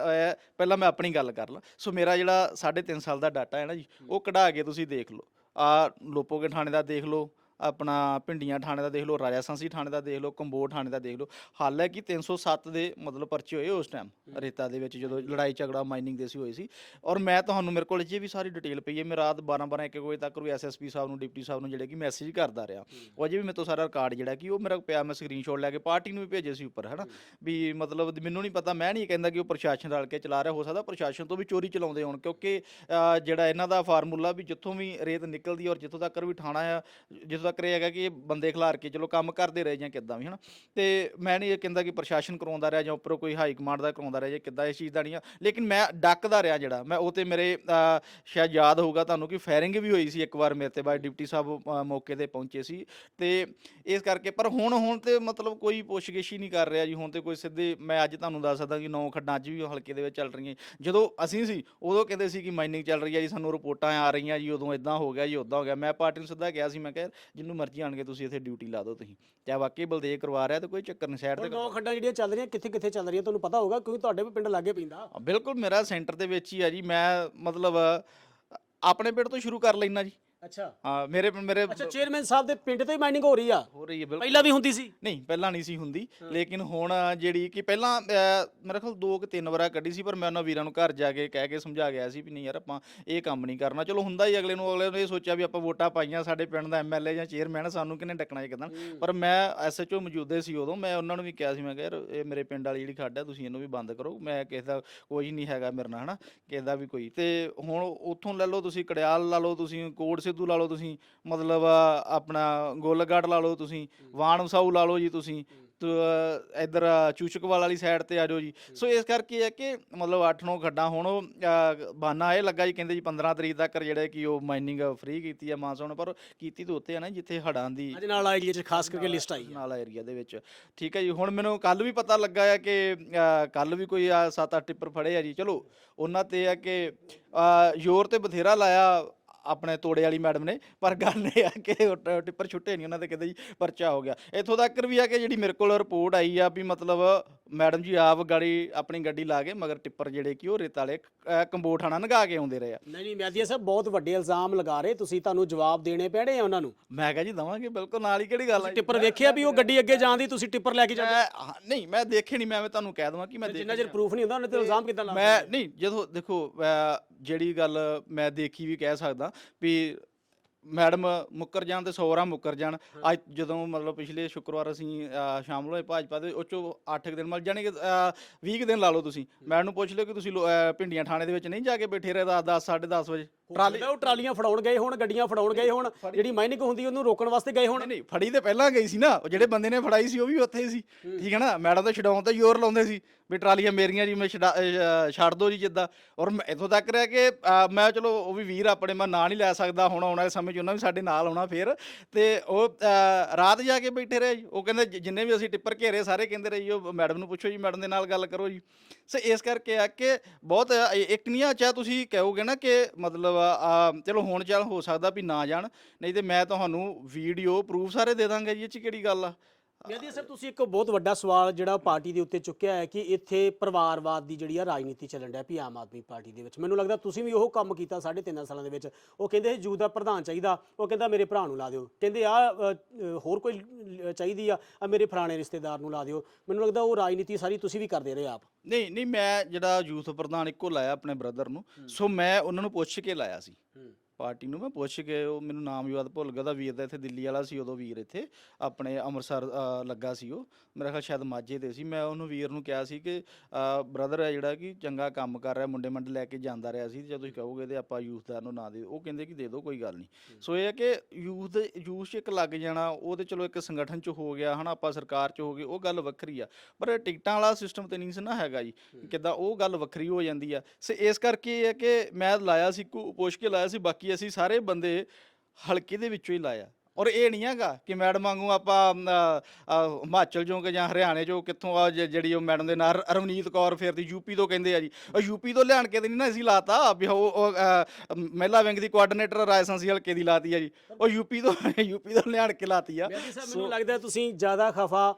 Speaker 1: ਪਹਿਲਾਂ ਮੈਂ ਆਪਣੀ ਗੱਲ ਕਰ ਲਾਂ। ਸੋ ਮੇਰਾ ਜਿਹੜਾ 3.5 ਸਾਲ ਦਾ ਡਾਟਾ ਹੈ ਨਾ ਜੀ ਉਹ ਕਢਾ ਕੇ ਤੁਸੀਂ ਦੇਖ ਲਓ। ਆ ਲੋਪੋਗੇ ਥਾਣੇ ਦਾ ਦੇਖ ਲਓ ਆਪਣਾ ਪਿੰਡੀਆਂ ਥਾਣੇ ਦਾ ਦੇਖ ਲਓ ਰਾਜਾ ਸੰਸੀ ਥਾਣੇ ਦਾ ਦੇਖ ਲਓ ਕੰਬੋੜ ਥਾਣੇ ਦਾ ਦੇਖ ਲਓ ਹਾਲ ਹੈ ਕਿ 307 ਦੇ ਮਤਲਬ ਪਰਚੇ ਹੋਏ ਉਸ ਟਾਈਮ ਰੇਤਾ ਦੇ ਵਿੱਚ ਜਦੋਂ ਲੜਾਈ ਝਗੜਾ ਮਾਈਨਿੰਗ ਦੇ ਸੀ ਹੋਏ ਸੀ। ਔਰ ਮੈਂ ਤੁਹਾਨੂੰ ਮੇਰੇ ਕੋਲ ਜੇ ਵੀ ਸਾਰੀ ਡਿਟੇਲ ਪਈ ਹੈ ਮੈਂ ਰਾਤ 12 12 1 ਵਜੇ ਤੱਕ ਵੀ ਐਸਐਸਪੀ ਸਾਹਿਬ ਨੂੰ ਡਿਪਟੀ ਸਾਹਿਬ ਨੂੰ ਜਿਹੜੇ ਕਿ ਮੈਸੇਜ ਕਰਦਾ ਰਿਹਾ। ਉਹ ਅਜੇ ਵੀ ਮੇਰੇ ਤੋਂ ਸਾਰਾ ਰਿਕਾਰਡ ਜਿਹੜਾ ਕਿ ਉਹ ਮੇਰਾ ਪਿਆ ਮੈਂ ਸਕਰੀਨਸ਼ਾਟ ਲੈ ਕੇ ਪਾਰਟੀ ਨੂੰ ਵੀ ਭੇਜੇ ਸੀ ਉੱਪਰ ਹਨਾ? ਵੀ ਮਤਲਬ ਮੈਨੂੰ ਨਹੀਂ ਪਤਾ ਮੈਂ ਨਹੀਂ ਕਹਿੰਦਾ ਕਿ ਉਹ ਪ੍ਰਸ਼ਾਸਨ ਰਲ ਕੇ ਚਲਾ ਰਿਹਾ ਹੋ ਸਕਦਾ ਪ੍ਰਸ਼ਾਸਨ ਤੋਂ ਵੀ ਚੋਰੀ ਚਲਾਉਂਦੇ ਹੋਣ ਕਿਉਂਕਿ ਜਿਹੜਾ ਇਹਨਾਂ ਦਾ ਫਾਰਮੂਲਾ ਵੀ ਜਿੱਥੋਂ ਵੀ ਰੇਤ ਨਿਕਲਦੀ ਔਰ ਜਿੱਥੋਂ ਤੱਕ ਵੀ ਠਾਣਾ ਆ ਜਿੱਥੋਂ ਤੱਕ ਇਹ ਹੈਗਾ ਕਿ ਇਹ ਬੰਦੇ ਖਿਲਾਰ ਕੇ ਚਲੋ ਕੰਮ ਕਰਦੇ ਰਹੇ ਜਾਂ ਕਿੱਦਾਂ ਵੀ, ਹਨਾ? ਤੇ ਮੈਂ ਨਹੀਂ ਇਹ ਕਹਿੰਦਾ ਕਿ ਪ੍ਰਸ਼ਾਸਨ ਕਰਾਉਂਦਾ ਰਿਹਾ ਜਾਂ ਉੱਪਰੋਂ ਕੋਈ ਹਾਈ ਕਮਾਂਡ ਦਾ ਕਰਾਉਂਦਾ ਰਿਹਾ ਜਾਂ ਕਿੱਦਾਂ ਇਸ ਚੀਜ਼ ਦਾ ਨਹੀਂ ਲੇਕਿਨ ਮੈਂ ਡੱਕਦਾ ਰਿਹਾ ਜਿਹੜਾ, ਮੈਂ ਉਹ ਤੇ ਮੇਰੇ ਸ਼ਾਇਦ ਯਾਦ ਹੋਊਗਾ ਤੁਹਾਨੂੰ ਕਿ ਫਾਇਰਿੰਗ ਵੀ ਹੋਈ ਸੀ ਇੱਕ ਵਾਰ ਮੇਰੇ ਤੇ ਬਾਅਦ ਡਿਪਟੀ ਸਾਹਿਬ ਮੌਕੇ ਤੇ ਪਹੁੰਚੇ ਸੀ ਤੇ ਇਸ ਕਰਕੇ, ਪਰ ਹੁਣ ਹੁਣ ਤੇ ਮਤਲਬ ਕੋਈ ਪੁੱਛਗਿੱਛ ਹੀ ਨਹੀਂ ਕਰ ਰਿਹਾ ਜੀ, ਹੁਣ ਤੇ ਕੋਈ ਸਿੱਧੇ ਮੈਂ ਅੱਜ ਤੁਹਾਨੂੰ ਦੱਸ ਸਕਦਾ ਕਿ ਨੌ ਖੱਡਾਂ ਅੱਜ ਵੀ ਹਲਕੇ ਦੇ ਵਿੱਚ ਚੱਲ ਰਹੀਆਂ, ਜਦੋਂ ਅਸੀਂ ਸੀ, ਉਦੋਂ ਕਹਿੰਦੇ ਸੀ ਕਿ ਮਾਈਨਿੰਗ ਚੱਲ ਰਹੀ ਹੈ ਜੀ, ਸਾਨੂੰ ਰਿਪੋਰਟਾਂ ਆ ਰਹੀਆਂ ਜੀ, ਉਦੋਂ ਇਦਾਂ ਹੋ ਗਿਆ ਜੀ ਉਦਾਂ ਹੋ ਗਿਆ, ਮੈਂ ਪਾਰਟੀ ਨੂੰ ਸਿੱਧਾ ਕਿਹਾ ਸੀ, ਮੈਂ ਕਿਹਾ ਜਿੰਨੂੰ ਮਰਜ਼ੀ ਆਣ ਕੇ ਤੁਸੀਂ ਇੱਥੇ ਡਿਊਟੀ ਲਾ ਦਿਓ ਤੁਸੀਂ। ਚਾਹੇ ਵਾਕਈ ਬਲਦੇਵ ਕਰਵਾ ਰਿਹਾ ਤੇ ਕੋਈ ਚੱਕਰ ਨਹੀਂ ਸਾਈਡ ਤੇ
Speaker 2: ਨੌ ਖੱਡਾਂ ਜਿਹੜੀਆਂ ਚੱਲ ਰਹੀਆਂ ਕਿੱਥੇ ਕਿੱਥੇ ਚੱਲ ਰਹੀਆਂ ਤੁਹਾਨੂੰ ਪਤਾ ਹੋਊਗਾ ਕਿਉਂਕਿ ਤੁਹਾਡੇ ਵੀ ਪਿੰਡ ਲਾਗੇ ਪੈਂਦਾ।
Speaker 1: ਬਿਲਕੁਲ ਮੇਰਾ ਸੈਂਟਰ ਦੇ ਵਿੱਚ ਹੀ ਆ ਜੀ ਮੈਂ ਮਤਲਬ ਆਪਣੇ ਪਿੰਡ ਤੋਂ ਸ਼ੁਰੂ ਕਰ ਲੈਣਾ ਜੀ।
Speaker 2: ਅੱਛਾ।
Speaker 1: ਹਾਂ ਮੇਰੇ ਮੇਰੇ
Speaker 2: ਅੱਛਾ ਚੇਅਰਮੈਨ ਸਾਹਿਬ ਦੇ ਪਿੰਡ ਤੋਂ ਹੀ ਮਾਈਨਿੰਗ ਹੋ ਰਹੀ ਆ?
Speaker 1: ਹੋ ਰਹੀ ਹੈ ਬਿਲਕੁਲ।
Speaker 2: ਪਹਿਲਾਂ ਵੀ ਹੁੰਦੀ ਸੀ?
Speaker 1: ਨਹੀਂ ਪਹਿਲਾਂ ਨਹੀਂ ਸੀ ਹੁੰਦੀ। ਲੇਕਿਨ ਹੁਣ ਜਿਹੜੀ ਕਿ ਪਹਿਲਾਂ ਮੇਰੇ ਖਿਆਲ ਦੋ ਕਿ ਤਿੰਨ ਵਾਰਾ ਕੱਢੀ ਸੀ ਪਰ ਮੈਂ ਉਹਨਾਂ ਵੀਰਾਂ ਨੂੰ ਘਰ ਜਾ ਕੇ ਕਹਿ ਕੇ ਸਮਝਾ ਗਿਆ ਸੀ ਵੀ ਨਹੀਂ ਯਾਰ ਆਪਾਂ ਇਹ ਕੰਮ ਨਹੀਂ ਕਰਨਾ। ਚਲੋ ਹੁੰਦਾ ਹੀ ਅਗਲੇ ਨੂੰ ਅਗਲੇ ਨੇ ਇਹ ਸੋਚਿਆ ਵੀ ਆਪਾਂ ਵੋਟਾਂ ਪਾਈਆਂ ਸਾਡੇ ਪਿੰਡ ਦਾ ਐਮਐਲਏ ਜਾਂ ਚੇਅਰਮੈਨ ਸਾਨੂੰ ਕਿਹਨੇ ਡੱਕਣਾ ਹੈ। ਕਿਦਾਂ ਪਰ ਮੈਂ ਐਸਐਚਓ ਮੌਜੂਦੇ ਸੀ ਉਦੋਂ ਮੈਂ ਉਹਨਾਂ ਨੂੰ ਵੀ ਕਿਹਾ ਸੀ ਮੈਂ ਕਿਹਾ ਯਾਰ ਇਹ ਮੇਰੇ ਪਿੰਡ ਵਾਲੀ ਜਿਹੜੀ ਖੱਡ ਹੈ ਤੁਸੀਂ ਇਹਨੂੰ ਵੀ ਬੰਦ ਕਰੋ। ਮੈਂ ਕਿਸੇ ਦਾ ਕੋਈ ਨਹੀਂ ਹੈਗਾ ਮੇਰੇ ਨਾਲ ਹਨਾ? ਕਿਸੇ ਦਾ ਵੀ ਕੋਈ। ਤੇ ਹੁਣ ਉੱਥੋਂ ਲੈ ਲਓ ਤੁਸੀਂ ਕੜਿਆਲ ਲਾ ਲਓ ਤੁਸੀਂ ਕੋਟ ਸਿੱਧੂ ਲਾ ਲਓ ਤੁਸੀਂ ਮਤਲਬ ਆਪਣਾ ਗੋਲਗੜ ਲਾ ਲਓ ਤੁਸੀਂ ਵਾਣ ਵਸਾਊ ਲਾ ਲਓ ਜੀ ਤੁਸੀਂ ਇਧਰ ਚੂਚਕਵਾਲ ਵਾਲੀ ਸਾਈਡ ਤੇ ਆ ਜਾਓ ਜੀ। ਸੋ ਇਸ ਕਰਕੇ ਹੈ ਕਿ ਮਤਲਬ 8-9 ਖੱਡਾਂ ਹੁਣ ਉਹ, ਅ, ਬਹਾਨਾ ਇਹ ਲੱਗਾ ਜੀ ਕਹਿੰਦੇ ਜੀ 15 ਤਰੀਕ ਤੱਕ ਜਿਹੜੇ ਕਿ ਉਹ ਮਾਈਨਿੰਗ ਫ੍ਰੀ ਕੀਤੀ ਆ ਮਾਨਸੂਨ ਪਰ ਕੀਤੀ ਤਾਂ ਉੱਤੇ ਆ ਨਾ ਜਿੱਥੇ ਹੜਾਂ ਦੀ
Speaker 2: ਅੱਜ ਨਾਲ ਏਰੀਆ 'ਚ ਖਾਸ ਕਰਕੇ ਲਿਸਟ ਆਈ ਆ।
Speaker 1: ਨਾਲ ਏਰੀਆ ਦੇ ਵਿੱਚ। ਠੀਕ ਹੈ ਜੀ ਹੁਣ ਮੈਨੂੰ ਕੱਲ ਵੀ ਪਤਾ ਲੱਗਾ ਹੈ ਕਿ ਕੱਲ ਵੀ ਕੋਈ 7-8 ਟਿੱਪਰ ਫੜੇ ਆ ਜੀ। ਚਲੋ ਉਹਨਾਂ ਤੇ ਆ ਕਿ ਜ਼ੋਰ ਤੇ ਬਥੇਰਾ ਲਾਇਆ ਆਪਣੇ ਤੋੜੇ ਵਾਲੀ ਮੈਡਮ ਨੇ ਪਰ ਗੱਲ ਇਹ ਆ ਕਿ ਟਿੱਪਰ ਛੁੱਟੇ ਨਹੀਂ ਉਹਨਾਂ ਦੇ ਕਹਿੰਦੇ ਜੀ ਪਰਚਾ ਹੋ ਗਿਆ। ਇੱਥੋਂ ਤੱਕ ਵੀ ਆ ਕਿ ਜਿਹੜੀ ਮੇਰੇ ਕੋਲ ਰਿਪੋਰਟ ਆਈ ਆ ਵੀ ਮਤਲਬ ਮੈਡਮ ਜੀ ਆਪ ਗਾੜੀ ਆਪਣੀ ਗੱਡੀ ਲਾ ਕੇ ਮਗਰ ਟਿੱਪਰ ਜਿਹੜੇ ਕਿ ਉਹ ਰੇਤ ਵਾਲੇ ਥਾਣਾ ਨਗਾ ਕੇ ਆਉਂਦੇ ਰਹੇ ਆ।
Speaker 2: ਨਹੀਂ ਨਹੀਂ ਮਿਆਦੀਆ ਸਾਹਿਬ ਬਹੁਤ ਵੱਡੇ ਇਲਜ਼ਾਮ ਲਗਾ ਰਹੇ ਤੁਸੀਂ ਤੁਹਾਨੂੰ ਜਵਾਬ ਦੇਣੇ ਪੈਣੇ ਆ ਉਹਨਾਂ ਨੂੰ।
Speaker 1: ਮੈਂ ਕਿਹਾ ਜੀ ਦਵਾਂਗੇ ਬਿਲਕੁਲ ਨਾਲ ਹੀ ਕਿਹੜੀ ਗੱਲ ਆ?
Speaker 2: ਟਿੱਪਰ ਵੇਖਿਆ ਵੀ ਉਹ ਗੱਡੀ ਅੱਗੇ ਜਾਂਦੀ ਤੁਸੀਂ ਟਿੱਪਰ ਲੈ ਕੇ ਜਾਂਦੇ?
Speaker 1: ਨਹੀਂ ਮੈਂ ਦੇਖੇ ਨਹੀਂ ਮੈਂ ਤੁਹਾਨੂੰ ਕਹਿ ਦਵਾਂ ਕਿ ਮੈਂ
Speaker 2: ਜਿੰਨਾ ਚਿਰ ਪ੍ਰੂਫ ਨਹੀਂ ਹੁੰਦਾ ਉਹਨਾਂ ਤੇ ਇਲਜ਼ਾਮ ਕਿੱਦਾਂ ਲਾ
Speaker 1: ਮੈਂ ਨਹੀਂ ਜਦੋਂ ਦੇਖੋ ਜਿਹੜੀ ਗੱਲ ਮੈਂ ਦੇਖੀ ਵੀ ਕਹਿ ਸਕਦਾ ਵੀ ਮੈਡਮ ਮੁੱਕਰ ਜਾਣ ਤੇ 100 ਵਾਰਾਂ ਮੁੱਕਰ ਜਾਣ। ਅੱਜ ਜਦੋਂ ਮਤਲਬ ਪਿਛਲੇ ਸ਼ੁੱਕਰਵਾਰ ਅਸੀਂ ਅਹ, ਸ਼ਾਮਲ ਹੋਏ ਭਾਜਪਾ ਦੇ ਉਹ ਚੋਂ 8 ਦਿਨ ਮਤਲਬ ਜਾਣੀ ਕਿ 20 ਦਿਨ ਲਾ ਲਓ ਤੁਸੀਂ। ਮੈਡਮ ਨੂੰ ਪੁੱਛ ਲਿਓ ਕਿ ਤੁਸੀਂ ਲੋ- ਭਿੰਡੀਆਂ ਥਾਣੇ ਦੇ ਵਿੱਚ ਨਹੀਂ ਜਾ ਕੇ ਬੈਠੇ ਰਹੇ 10 10 10:30 ਵਜੇ?
Speaker 2: ਟਰਾਲੀ ਉਹ ਟਰਾਲੀਆਂ ਫੜਾਉਣ ਗਏ ਹੋਣ ਗੱਡੀਆਂ ਫੜਾਉਣ ਗਏ ਹੋਣ ਜਿਹੜੀ ਮਾਈਨਿੰਗ ਹੁੰਦੀ ਉਹਨੂੰ ਰੋਕਣ ਵਾਸਤੇ ਗਏ ਹੋਣ।
Speaker 1: ਨਹੀਂ ਫੜੀ ਤੇ ਪਹਿਲਾਂ ਗਈ ਸੀ ਨਾ ਉਹ ਜਿਹੜੇ ਬੰਦੇ ਨੇ ਫੜਾਈ ਸੀ ਉਹ ਵੀ ਉੱਥੇ ਸੀ। ਠੀਕ ਹੈ ਨਾ ਮੈਡਮ ਤਾਂ ਛਡਾਉਣ ਤੇ ਜ਼ੋਰ ਲਾਉਂਦੇ ਸੀ ਵੀ ਟਰਾਲੀਆਂ ਮੇਰੀਆਂ ਜੀ ਮੈਂ ਛਡਾ- ਦੋ ਜੀ ਜਿੱਦਾਂ। ਔਰ ਇੱਥੋਂ ਤੱਕ ਰਿਹਾ ਕਿ ਮੈਂ ਚਲੋ ਉਹ ਵੀ ਵੀਰ ਆਪਣੇ ਮੈਂ ਨਾਂ ਨਹੀਂ ਲੈ ਸਕਦਾ ਹੁਣ ਆਉਣ ਵਾਲੇ ਸਮੇਂ 'ਚ ਉਹਨਾਂ ਵੀ ਸਾਡੇ ਨਾਲ ਆਉਣਾ ਫੇਰ। ਤੇ ਉਹ ਰਾਤ ਜਾ ਕੇ ਬੈਠੇ ਰਹੇ ਜੀ। ਉਹ ਕਹਿੰਦੇ ਜਿੰਨੇ ਵੀ ਅਸੀਂ ਟਿੱਪਰ ਘੇਰੇ ਸਾਰੇ ਕਹਿੰਦੇ ਰਹੇ ਜੀ ਉਹ ਮੈਡਮ ਨੂੰ ਪੁੱਛੋ ਜੀ ਮੈਡਮ ਦੇ ਨਾਲ ਗੱਲ ਕਰੋ ਜੀ। ਸੋ ਇਸ ਕਰਕੇ ਆ ਕਿ ਬਹੁਤ ਇੱਕ ਨਹੀਂ ਆ ਚਾਹ ਤੁਸੀਂ ਕਹੋਗੇ ਨਾ ਕਿ ਮਤਲਬ ਆ, ਚਲੋ ਹੁਣ ਚੱਲ ਹੋ ਸਕਦਾ ਵੀ ਨਾ ਜਾਣ ਨਹੀਂ ਤੇ ਮੈਂ ਤੁਹਾਨੂੰ ਵੀਡੀਓ ਪ੍ਰੂਫ ਸਾਰੇ ਦੇ ਦਾਂਗਾ ਜੀ ਇਹ ਚ ਕਿਹੜੀ ਗੱਲ ਆ?
Speaker 2: ਮਿਆਦੀਆ ਸਾਹਿਬ ਤੁਸੀਂ ਇੱਕ ਬਹੁਤ ਵੱਡਾ ਸਵਾਲ ਜਿਹੜਾ ਪਾਰਟੀ ਦੇ ਉੱਤੇ ਚੁੱਕਿਆ ਹੈ ਕਿ ਇੱਥੇ ਪਰਿਵਾਰਵਾਦ ਦੀ ਜਿਹੜੀ ਆ ਰਾਜਨੀਤੀ ਚੱਲਣ ਡਿਆ ਪਈ ਆਮ ਆਦਮੀ ਪਾਰਟੀ ਦੇ ਵਿੱਚ। ਮੈਨੂੰ ਲੱਗਦਾ ਤੁਸੀਂ ਵੀ ਉਹ ਕੰਮ ਕੀਤਾ ਸਾਢੇ ਤਿੰਨ ਸਾਲਾਂ ਦੇ ਵਿੱਚ। ਉਹ ਕਹਿੰਦੇ ਜੂ ਦਾ ਪ੍ਰਧਾਨ ਚਾਹੀਦਾ। ਉਹ ਕਹਿੰਦਾ ਮੇਰੇ ਭਰਾ ਨੂੰ ਲਾ ਦਿਓ। ਕਹਿੰਦੇ ਆ ਹੋਰ ਕੋਈ ਚਾਹੀਦੀ ਆ? ਆ ਮੇਰੇ ਫਲਾਣੇ ਰਿਸ਼ਤੇਦਾਰ ਨੂੰ ਲਾ ਦਿਓ। ਮੈਨੂੰ ਲੱਗਦਾ ਉਹ ਰਾਜਨੀਤੀ ਸਾਰੀ ਤੁਸੀਂ ਵੀ ਕਰਦੇ ਰਹੇ ਆਪ।
Speaker 1: ਨਹੀਂ ਨਹੀਂ ਮੈਂ ਜਿਹੜਾ ਯੂਥ ਪ੍ਰਧਾਨ ਇੱਕੋ ਲਾਇਆ ਆਪਣੇ ਬ੍ਰਦਰ ਨੂੰ। ਸੋ ਮੈਂ ਉਹਨਾਂ ਨੂੰ ਪੁੱਛ ਕੇ ਲਾਇਆ ਸੀ। ਪਾਰਟੀ ਨੂੰ ਮੈਂ ਪੁੱਛ ਕੇ ਉਹ ਮੈਨੂੰ ਨਾਮ ਯਾਦ ਭੁੱਲ ਗਿਆ ਉਹਦਾ ਵੀਰ ਦਾ ਇੱਥੇ ਦਿੱਲੀ ਵਾਲਾ ਸੀ ਉਦੋਂ ਵੀਰ ਇੱਥੇ ਆਪਣੇ ਅੰਮ੍ਰਿਤਸਰ ਅ, ਲੱਗਾ ਸੀ ਉਹ। ਮੇਰਾ ਖਿਆਲ ਸ਼ਾਇਦ ਮਾਝੇ ਤੇ ਸੀ। ਮੈਂ ਉਹਨੂੰ ਵੀਰ ਨੂੰ ਕਿਹਾ ਸੀ ਕਿ ਬ੍ਰਦਰ ਹੈ ਜਿਹੜਾ ਕਿ ਚੰਗਾ ਕੰਮ ਕਰ ਰਿਹਾ ਮੁੰਡੇ ਮੰਡੇ ਲੈ ਕੇ ਜਾਂਦਾ ਰਿਹਾ ਸੀ ਜੇ ਤੁਸੀਂ ਕਹੋਗੇ ਤੇ ਆਪਾਂ ਯੂਥ ਦਾ ਨੂੰ ਨਾ ਦੇ ਉਹ ਕਹਿੰਦੇ ਕਿ ਦੇ ਦਿਓ ਕੋਈ ਗੱਲ ਨਹੀਂ ਸੋ ਇਹ ਹੈ ਕਿ ਯੂਥ ਯੂਥ 'ਚ ਇੱਕ ਲੱਗ ਜਾਣਾ ਉਹ ਤੇ ਚਲੋ ਇੱਕ ਸੰਗਠਨ 'ਚ ਹੋ ਗਿਆ ਹਨਾ ਆਪਾਂ ਸਰਕਾਰ 'ਚ ਹੋ ਗਏ ਉਹ ਗੱਲ ਵੱਖਰੀ ਆ। ਪਰ ਟਿਕਟਾਂ ਵਾਲਾ ਸਿਸਟਮ ਤੇ ਨਹੀਂ ਸੀ ਨਾ ਹੈਗਾ ਜੀ। ਕਿੱਦਾਂ ਉਹ ਗੱਲ ਵੱਖਰੀ ਹੋ ਜਾਂਦੀ ਆ। ਸੋ ਇਸ ਕਰਕੇ ਇਹ ਹੈ ਕਿ ਮੈਂ ਲਾਇਆ ਸੀ ਕੋ- ਪੁੱਛ ਕੇ ਲਾਇਆ ਸੀ ਬਾਕੀ ਅਸੀਂ ਸਾਰੇ ਬੰਦੇ ਹਲਕੇ ਦੇ ਵਿੱਚੋਂ ਹੀ ਲਾਇਆ। ਔਰ ਇਹ ਨਹੀਂ ਹੈਗਾ ਕਿ ਮੈਡਮ ਵਾਂਗੂ ਆਪਾਂ ਹਿਮਾਚਲ ਚੋਂ ਕਿ ਜਾਂ ਹਰਿਆਣੇ ਚੋਂ ਕਿੱਥੋਂ ਆ ਜ- ਜਿਹੜੀ ਉਹ ਮੈਡਮ ਦੇ ਨਾਲ ਰਵਨੀਤ ਕੌਰ ਫਿਰ ਦੀ ਯੂਪੀ ਤੋਂ ਕਹਿੰਦੇ ਆ ਜੀ। ਉਹ ਯੂਪੀ ਤੋਂ ਲਿਆਣ ਕੇ ਤੇ ਨਹੀਂ ਨਾ ਅਸੀਂ ਲਾਤਾ, ਵੀ ਉਹ ਮਹਿਲਾ ਵਿੰਗ ਦੀ ਕੋਆਰਡੀਨੇਟਰ ਰਾਜਸਥਾਨੀ ਹਲਕੇ ਦੀ ਲਾਤੀ ਆ ਜੀ। ਉਹ ਯੂਪੀ ਤੋਂ ਯੂਪੀ ਤੋਂ ਲਿਆਣ ਕੇ ਲਾਤੀ ਆ।
Speaker 2: ਮੈਨੂੰ ਲੱਗਦਾ ਤੁਸੀਂ ਜ਼ਿਆਦਾ ਖਫਾ